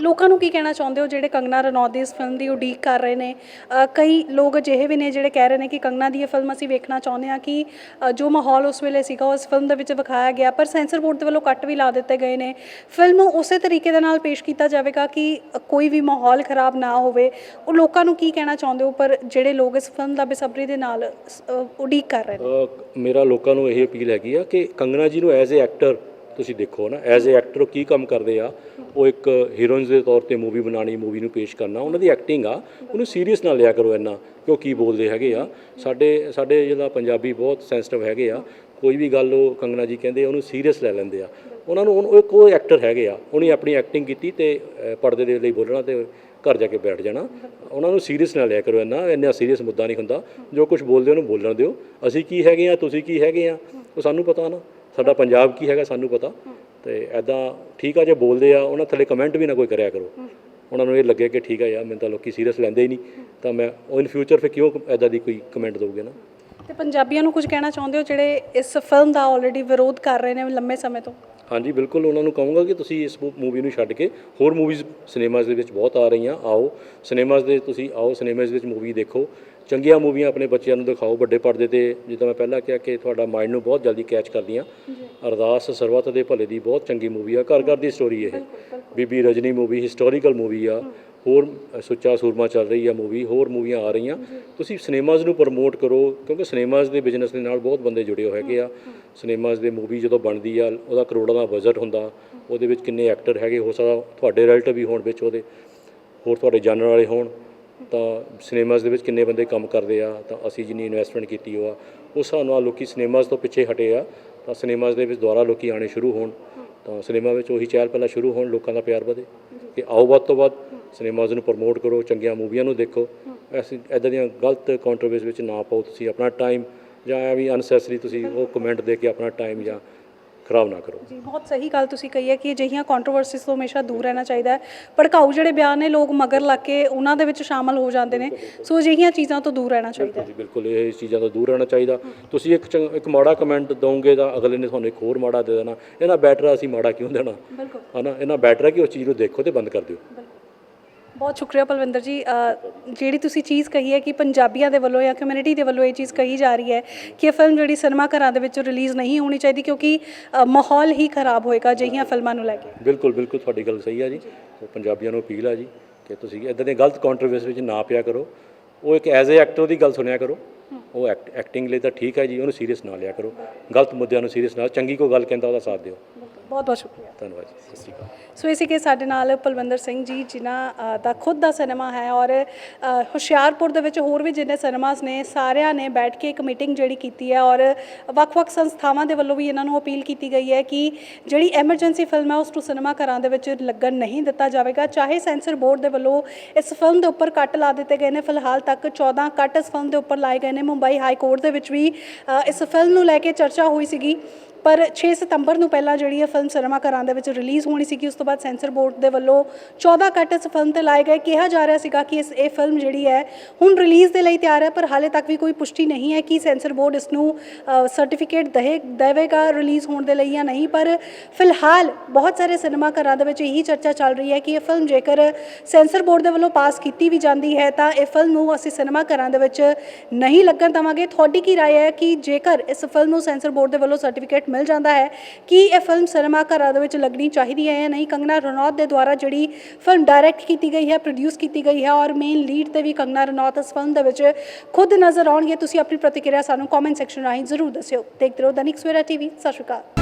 ਲੋਕਾਂ ਨੂੰ ਕੀ ਕਹਿਣਾ ਚਾਹੁੰਦੇ ਹੋ? ਜਿਹੜੇ ਕੰਗਨਾ ਰਣੌਤ ਦੀ ਇਸ ਫਿਲਮ ਦੀ ਉਡੀਕ ਕਰ ਰਹੇ ਨੇ ਅ, ਕਈ ਲੋਕ ਅਜਿਹੇ ਵੀ ਨੇ ਜਿਹੜੇ ਕਹਿ ਰਹੇ ਨੇ ਕਿ ਕੰਗਨਾ ਦੀ ਇਹ ਫਿਲਮ ਅਸੀਂ ਵੇਖਣਾ ਚਾਹੁੰਦੇ ਹਾਂ ਕਿ ਅ, ਜੋ ਮਾਹੌਲ ਉਸ ਵੇਲੇ ਸੀਗਾ ਉਸ ਫਿਲਮ ਦੇ ਵਿੱਚ ਵਿਖਾਇਆ ਗਿਆ ਪਰ ਸੈਂਸਰ ਬੋਰਡ ਦੇ ਵੱਲੋਂ ਕੱਟ ਵੀ ਲਾ ਦਿੱਤੇ ਗਏ ਨੇ। ਫਿਲਮ ਨੂੰ ਉਸੇ ਤਰੀਕੇ ਦੇ ਨਾਲ ਪੇਸ਼ ਕੀਤਾ ਜਾਵੇਗਾ ਕਿ ਅ, ਕੋਈ ਵੀ ਮਾਹੌਲ ਖਰਾਬ ਨਾ ਹੋਵੇ। ਉਹ ਲੋਕਾਂ ਨੂੰ ਕੀ ਕਹਿਣਾ ਚਾਹੁੰਦੇ ਹੋ? ਪਰ ਜਿਹੜੇ ਲੋਕ ਇਸ ਫਿਲਮ ਦਾ ਬੇਸਬਰੀ ਦੇ ਨਾਲ ਅ, ਉਡੀਕ ਕਰ ਰਹੇ ਨੇ। ਅ, ਮੇਰਾ ਲੋਕਾਂ ਨੂੰ ਇਹ ਅਪੀਲ ਹੈਗੀ ਆ ਕਿ ਕੰਗਨਾ ਜੀ ਨੂੰ ਐਜ਼ ਅ ਐਕਟਰ ਤੁਸੀਂ ਦੇਖੋ ਨਾ ਐਜ਼ ਅ ਐਕਟਰ ਉਹ ਕੀ ਕੰਮ ਕਰਦੇ ਆ? ਉਹ ਇੱਕ ਹੀਰੋਇਨਸ ਦੇ ਤੌਰ ਤੇ ਮੂਵੀ ਬਣਾਣੀ ਮੂਵੀ ਨੂੰ ਪੇਸ਼ ਕਰਨਾ, ਉਹਨਾਂ ਦੀ ਐਕਟਿੰਗ ਆ, ਉਹਨੂੰ ਸੀਰੀਅਸ ਨਾ ਲਿਆ ਕਰੋ ਇੰਨਾ, ਕਿ ਉਹ ਕੀ ਬੋਲਦੇ ਹੈਗੇ ਆ। ਸਾਡੇ ਸਾਡੇ ਜਿਹੜਾ ਪੰਜਾਬੀ ਬਹੁਤ ਸੈਂਸਿਟਿਵ ਹੈਗੇ ਆ, ਕੋਈ ਵੀ ਗੱਲ ਉਹ ਕੰਗਨਾ ਜੀ ਕਹਿੰਦੇ ਉਹਨੂੰ ਸੀਰੀਅਸ ਲੈ ਲੈਂਦੇ ਆ। ਉਹਨਾਂ ਨੂੰ, ਉਹ ਇੱਕ ਉਹ ਐਕਟਰ ਹੈਗੇ ਆ, ਉਹਨੇ ਆਪਣੀ ਐਕਟਿੰਗ ਕੀਤੀ ਤੇ ਪਰਦੇ ਦੇ ਲਈ ਬੋਲਣਾ ਤੇ ਘਰ ਜਾ ਕੇ ਬੈਠ ਜਾਣਾ। ਉਹਨਾਂ ਨੂੰ ਸੀਰੀਅਸ ਨਾ ਲਿਆ ਕਰੋ ਇੰਨਾ ਇੰਨਾ ਸੀਰੀਅਸ ਮੁੱਦਾ ਨਹੀਂ ਹੁੰਦਾ। ਜੋ ਕੁਝ ਬੋਲਦੇ ਉਹਨੂੰ ਬੋਲਣ ਦਿਓ। ਅਸੀਂ ਕੀ ਹੈਗੇ ਆ, ਤੁਸੀਂ ਕੀ ਹੈਗੇ ਆ? ਉਹ ਸਾਨੂੰ ਪਤਾ ਨਾ। ਸਾਡਾ ਪੰਜਾਬ ਕੀ ਹੈਗਾ, ਸਾਨੂੰ ਪਤਾ। ਤੇ ਐਦਾਂ ਠੀਕ ਆ ਜੇ ਬੋਲਦੇ ਆ ਉਹਨਾਂ ਥੱਲੇ ਕਮੈਂਟ ਵੀ ਨਾ ਕੋਈ ਕਰਿਆ ਕਰੋ। ਉਹਨਾਂ ਨੂੰ ਇਹ ਲੱਗੇ ਕਿ ਠੀਕ ਆ ਯਾਰ ਮੈਨੂੰ ਤਾਂ ਲੋਕੀ ਸੀਰੀਅਸ ਲੈਂਦੇ ਹੀ ਨਹੀਂ। ਤਾਂ ਮੈਂ ਉਹ ਇਨ ਫਿਊਚਰ ਫਿਰ ਕਿਉਂ ਐਦਾਂ ਦੀ ਕੋਈ ਕਮੈਂਟ ਦੋਗੇ ਨਾ? ਤੇ ਪੰਜਾਬੀਆਂ ਨੂੰ ਕੁਝ ਕਹਿਣਾ ਚਾਹੁੰਦੇ ਹੋ ਜਿਹੜੇ ਇਸ ਫਿਲਮ ਦਾ ਆਲਰੇਡੀ ਵਿਰੋਧ ਕਰ ਰਹੇ ਨੇ ਲੰਮੇ ਸਮੇਂ ਤੋਂ? ਹਾਂਜੀ ਬਿਲਕੁਲ ਉਹਨਾਂ ਨੂੰ ਕਹੂੰਗਾ ਕਿ ਤੁਸੀਂ ਇਸ ਮੂਵੀ ਨੂੰ ਛੱਡ ਕੇ ਹੋਰ ਮੂਵੀਜ਼ ਸਿਨੇਮਾਜ਼ ਦੇ ਵਿੱਚ ਬਹੁਤ ਆ ਰਹੀਆਂ ਆਓ। ਸਿਨੇਮਾਜ਼ ਦੇ ਤੁਸੀਂ ਆਓ ਸਿਨੇਮਾਜ਼ ਵਿੱਚ ਮੂਵੀ ਦੇਖੋ। ਚੰਗੀਆਂ ਮੂਵੀਆਂ ਆਪਣੇ ਬੱਚਿਆਂ ਨੂੰ ਦਿਖਾਓ ਵੱਡੇ ਪਰਦੇ ਤੇ ਜਿੱਦਾਂ ਮੈਂ ਪਹਿਲਾਂ ਕਿਹਾ ਕਿ ਤੁਹਾਡਾ ਮਾਈਂਡ ਨੂੰ ਬਹੁਤ ਜਲਦੀ ਕੈਚ ਕਰਦੀਆਂ। ਅਰਦਾਸ ਸਰਬੱਤ ਦੇ ਭਲੇ ਦੀ ਬਹੁਤ ਚੰਗੀ ਮੂਵੀ ਆ ਘਰ ਘਰ ਦੀ ਸਟੋਰੀ ਇਹ। ਬੀਬੀ ਰਜਨੀ ਮੂਵੀ ਹਿਸਟੋਰੀਕਲ ਮੂਵੀ ਆ। ਹੋਰ ਸੁੱਚਾ ਸੂਰਮਾ ਚੱਲ ਰਹੀ ਆ ਮੂਵੀ ਹੋਰ ਮੂਵੀਆਂ ਆ ਰਹੀਆਂ। ਤੁਸੀਂ ਸਿਨੇਮਾਜ਼ ਨੂੰ ਪ੍ਰਮੋਟ ਕਰੋ ਕਿਉਂਕਿ ਸਿਨੇਮਾਜ਼ ਦੇ ਬਿਜ਼ਨਸ ਦੇ ਨਾਲ ਬਹੁਤ ਬੰਦੇ ਜੁੜੇ ਹੋਏ ਹੈਗੇ ਆ। ਸਿਨੇਮਾਜ਼ ਦੇ ਮੂਵੀ ਜਦੋਂ ਬਣਦੀ ਆ ਉਹਦਾ ਕਰੋੜਾਂ ਦਾ ਬਜਟ ਹੁੰਦਾ। ਉਹਦੇ ਵਿੱਚ ਕਿੰਨੇ ਐਕਟਰ ਹੈਗੇ ਹੋ ਸਕਦਾ ਤੁਹਾਡੇ ਰਿਲੇਟਿਵ ਵੀ ਹੋਣ ਵਿੱਚ ਉਹਦੇ ਹੋਰ ਤੁਹਾਡੇ ਜਾਣਨ ਵਾਲੇ ਹੋਣ। ਤਾਂ ਸਿਨੇਮਾਜ਼ ਦੇ ਵਿੱਚ ਕਿੰਨੇ ਬੰਦੇ ਕੰਮ ਕਰਦੇ ਆ, ਤਾਂ ਅਸੀਂ ਜਿੰਨੀ ਇਨਵੈਸਟਮੈਂਟ ਕੀਤੀ ਉਹ ਆ, ਉਸ ਹਿਸਾਬ ਨਾਲ ਲੋਕੀ ਸਿਨੇਮਾਜ਼ ਤੋਂ ਪਿੱਛੇ ਹਟੇ ਆ, ਤਾਂ ਸਿਨੇਮਾਜ਼ ਦੇ ਵਿੱਚ ਦੁਬਾਰਾ ਲੋਕੀ ਆਣੇ ਸ਼ੁਰੂ ਹੋਣ, ਤਾਂ ਸਿਨੇਮਾ ਵਿੱਚ ਉਹੀ ਚਹਿਲ ਪਹਿਲਾਂ ਸ਼ੁਰੂ ਹੋਣ, ਲੋਕਾਂ ਦਾ ਪਿਆਰ ਵਧੇ ਕਿ ਆਓ ਵੱਧ ਤੋਂ ਵੱਧ ਸਿਨੇਮਾਜ਼ ਨੂੰ ਪ੍ਰਮੋਟ ਕਰੋ, ਚੰਗੀਆਂ ਮੂਵੀਆਂ ਨੂੰ ਦੇਖੋ, ਐਸੀ ਐਦਾਂ ਦੀਆਂ ਗਲਤ ਕੰਟਰੋਵਰਸੀ ਵਿੱਚ ਨਾ ਪਾਓ ਤੁਸੀਂ, ਆਪਣਾ ਟਾਈਮ ਜਾਂ ਐਵੇਂ ਅਨਸੈਸਰੀ ਤੁਸੀਂ ਉਹ ਕਮੈਂਟ ਦੇ ਕੇ ਆਪਣਾ ਟਾਈਮ ਜਾਂ ਖਰਾਬ ਨਾ ਕਰੋ। ਜੀ ਬਹੁਤ ਸਹੀ ਗੱਲ ਤੁਸੀਂ ਕਹੀ ਹੈ ਕਿ ਅਜਿਹੀਆਂ ਕੰਟਰੋਵਰਸੀਜ਼ ਤੋਂ ਹਮੇਸ਼ਾ ਦੂਰ ਰਹਿਣਾ ਚਾਹੀਦਾ ਹੈ। ਭੜਕਾਊ ਜਿਹੜੇ ਬਿਆਨ ਨੇ ਲੋਕ ਮਗਰ ਲੱਗ ਕੇ ਉਹਨਾਂ ਦੇ ਵਿੱਚ ਸ਼ਾਮਲ ਹੋ ਜਾਂਦੇ ਨੇ। ਸੋ ਅਜਿਹੀਆਂ ਚੀਜ਼ਾਂ ਤੋਂ ਦੂਰ ਰਹਿਣਾ ਚਾਹੀਦਾ ਜੀ ਬਿਲਕੁਲ। ਇਹ ਚੀਜ਼ਾਂ ਤੋਂ ਦੂਰ ਰਹਿਣਾ ਚਾਹੀਦਾ। ਤੁਸੀਂ ਇੱਕ ਇੱਕ ਮਾੜਾ ਕਮੈਂਟ ਦੋਗੇ ਤਾਂ ਅਗਲੇ ਨੇ ਤੁਹਾਨੂੰ ਇੱਕ ਹੋਰ ਮਾੜਾ ਦੇ ਦੇਣਾ। ਇਹਨਾਂ ਬੈਟਰ ਅਸੀਂ ਮਾੜਾ ਕਿਉਂ ਦੇਣਾ? ਬਿਲਕੁਲ। ਹਨਾ? ਇਹਨਾਂ ਬੈਟਰ ਹੈ ਕਿ ਉਸ ਚੀਜ਼ ਨੂੰ ਦੇਖੋ ਤੇ ਬੰਦ ਕਰ ਦਿਓ। ਬਹੁਤ ਸ਼ੁਕਰੀਆ ਪਲਵਿੰਦਰ ਜੀ ਜਿਹੜੀ ਤੁਸੀਂ ਚੀਜ਼ ਕਹੀ ਹੈ ਕਿ ਪੰਜਾਬੀਆਂ ਦੇ ਵੱਲੋਂ ਜਾਂ ਕਮਿਊਨਿਟੀ ਦੇ ਵੱਲੋਂ ਇਹ ਚੀਜ਼ ਕਹੀ ਜਾ ਰਹੀ ਹੈ ਕਿ ਇਹ ਫਿਲਮ ਜਿਹੜੀ ਸਿਨੇਮਾ ਘਰਾਂ ਦੇ ਵਿੱਚ ਰਿਲੀਜ਼ ਨਹੀਂ ਹੋਣੀ ਚਾਹੀਦੀ ਕਿਉਂਕਿ ਮਾਹੌਲ ਹੀ ਖਰਾਬ ਹੋਏਗਾ ਅਜਿਹੀਆਂ ਫਿਲਮਾਂ ਨੂੰ ਲੈ ਕੇ। ਬਿਲਕੁਲ ਬਿਲਕੁਲ ਤੁਹਾਡੀ ਗੱਲ ਸਹੀ ਆ ਜੀ। ਪੰਜਾਬੀਆਂ ਨੂੰ ਅਪੀਲ ਆ ਜੀ ਕਿ ਤੁਸੀਂ ਇਦਾਂ ਦੇ ਗਲਤ ਕੰਟਰੋਵਰਸੀ ਵਿੱਚ ਨਾ ਪਿਆ ਕਰੋ। ਉਹ ਇੱਕ ਐਜ਼ ਅ ਐਕਟਰ ਦੀ ਗੱਲ ਸੁਣਿਆ ਕਰੋ। ਉਹ ਐਕਟਿੰਗ ਲਈ ਤਾਂ ਠੀਕ ਹੈ ਜੀ ਉਹਨੂੰ ਸੀਰੀਅਸ ਨਾ ਲਿਆ ਕਰੋ। ਗਲਤ ਮੁੱਦਿਆਂ ਨੂੰ ਸੀਰੀਅਸ ਨਾ ਚੰਗੀ ਕੋਈ ਗੱਲ ਕਹਿੰਦਾ ਉਹਦਾ ਸਾਥ ਦਿਓ। ਬਹੁਤ ਬਹੁਤ ਸ਼ੁਕਰੀਆ। ਧੰਨਵਾਦ ਜੀ ਸਤਿ ਸ਼੍ਰੀ ਅਕਾਲ। ਸੋ ਇਸੇ ਕੇ ਸਾਡੇ ਨਾਲ ਪਲਵਿੰਦਰ ਸਿੰਘ ਜੀ ਜਿਨ੍ਹਾਂ ਦਾ ਖੁਦ ਦਾ ਸਿਨੇਮਾ ਹੈ ਔਰ ਹੁਸ਼ਿਆਰਪੁਰ ਦੇ ਵਿੱਚ ਹੋਰ ਵੀ ਜਿੰਨੇ ਸਿਨੇਮਾਸ ਨੇ ਸਾਰਿਆਂ ਨੇ ਬੈਠ ਕੇ ਇੱਕ ਮੀਟਿੰਗ ਜਿਹੜੀ ਕੀਤੀ ਹੈ ਔਰ ਵੱਖ-ਵੱਖ ਸੰਸਥਾਵਾਂ ਦੇ ਵੱਲੋਂ ਵੀ ਇਹਨਾਂ ਨੂੰ ਅਪੀਲ ਕੀਤੀ ਗਈ ਹੈ ਕਿ ਜਿਹੜੀ ਐਮਰਜੈਂਸੀ ਫਿਲਮ ਹੈ ਉਸ ਨੂੰ ਸਿਨੇਮਾ ਘਰਾਂ ਦੇ ਵਿੱਚ ਲੱਗਣ ਨਹੀਂ ਦਿੱਤਾ ਜਾਵੇਗਾ। ਚਾਹੇ ਸੈਂਸਰ ਬੋਰਡ ਦੇ ਵੱਲੋਂ ਇਸ ਫਿਲਮ ਦੇ ਉੱਪਰ ਕੱਟ ਲਾ ਦਿੱਤੇ ਗਏ ਨੇ ਫਿਲਹਾਲ ਤੱਕ 14 ਕੱਟ ਇਸ ਫਿਲਮ ਦੇ ਉੱਪਰ ਲਾਏ ਗਏ ਨੇ। ਮੁੰਬਈ ਹਾਈ ਕੋਰਟ ਦੇ ਵਿੱਚ ਵੀ ਅ, ਇਸ ਫਿਲਮ ਨੂੰ ਲੈ ਕੇ ਚਰਚਾ ਹੋਈ ਸੀਗੀ। ਪਰ 6 ਸਤੰਬਰ ਨੂੰ ਪਹਿਲਾਂ ਜਿਹੜੀ ਇਹ ਫਿਲਮ ਸਿਨੇਮਾ ਘਰਾਂ ਦੇ ਵਿੱਚ ਰਿਲੀਜ਼ ਹੋਣੀ ਸੀਗੀ ਉਸ ਤੋਂ ਬਾਅਦ ਸੈਂਸਰ ਬੋਰਡ ਦੇ ਵੱਲੋਂ 14 ਕੱਟ ਇਸ ਫਿਲਮ ਤੇ ਲਾਏ ਗਏ ਕਿਹਾ ਜਾ ਰਿਹਾ ਸੀਗਾ ਕਿ ਇਸ ਇਹ ਫਿਲਮ ਜਿਹੜੀ ਹੈ ਹੁਣ ਰਿਲੀਜ਼ ਦੇ ਲਈ ਤਿਆਰ ਹੈ ਪਰ ਹਾਲੇ ਤੱਕ ਵੀ ਕੋਈ ਪੁਸ਼ਟੀ ਨਹੀਂ ਹੈ ਕਿ ਸੈਂਸਰ ਬੋਰਡ ਇਸ ਨੂੰ ਸਰਟੀਫਿਕੇਟ ਦੇ ਦੇਵੇਗਾ ਰਿਲੀਜ਼ ਹੋਣ ਦੇ ਲਈ ਜਾਂ ਨਹੀਂ ਪਰ ਫਿਲਹਾਲ ਬਹੁਤ ਸਾਰੇ ਸਿਨੇਮਾ ਘਰਾਂ ਦੇ ਵਿੱਚ ਇਹੀ ਚਰਚਾ ਚੱਲ ਰਹੀ ਹੈ ਕਿ ਇਹ ਫਿਲਮ ਜੇਕਰ ਸੈਂਸਰ ਬੋਰਡ ਦੇ ਵੱਲੋਂ ਪਾਸ ਕੀਤੀ ਵੀ ਜਾਂਦੀ ਹੈ ਤਾਂ ਇਹ ਫਿਲਮ ਨੂੰ ਅਸੀਂ ਸਿਨੇਮਾ ਘਰਾਂ ਦੇ ਵਿੱਚ ਨਹੀਂ ਲੱਗਣ ਦੇਵਾਂਗੇ ਤੁਹਾਡੀ ਕੀ رائے ਹੈ ਕਿ ਜੇਕਰ ਇਸ ਫਿਲਮ ਨੂੰ ਸੈਂਸਰ ਬੋਰਡ ਦੇ ਵੱਲੋਂ ਸਰਟੀਫਿਕੇਟ ਮਿਲ ਜਾਂਦਾ ਹੈ ਕਿ ਇਹ ਫਿਲਮ ਸਿਨੇਮਾ ਘਰਾਂ ਦੇ ਵਿੱਚ ਲੱਗਣੀ ਚਾਹੀਦੀ ਹੈ ਜਾਂ ਨਹੀਂ। ਕੰਗਨਾ ਰਣੌਤ ਦੇ ਦੁਆਰਾ ਜਿਹੜੀ ਫਿਲਮ ਡਾਇਰੈਕਟ ਕੀਤੀ ਗਈ ਹੈ ਪ੍ਰੋਡਿਊਸ ਕੀਤੀ ਗਈ ਹੈ ਔਰ ਮੇਨ ਲੀਡ ਤੇ ਵੀ ਕੰਗਨਾ ਰਣੌਤ ਇਸ ਫਿਲਮ ਦੇ ਵਿੱਚ ਖੁਦ ਨਜ਼ਰ ਆਉਣਗੇ। ਤੁਸੀਂ ਆਪਣੀ ਪ੍ਰਤੀਕਿਰਿਆ ਸਾਨੂੰ ਕਮੈਂਟ ਸੈਕਸ਼ਨ ਰਾਹੀਂ ਜ਼ਰੂਰ ਦੱਸਿਓ। ਦੇਖਦੇ ਰਹੋ ਦੈਨਿਕ ਸਵੇਰਾ ਟੀਵੀ ਸਤਿ ਸ਼੍ਰੀ ਅਕਾਲ।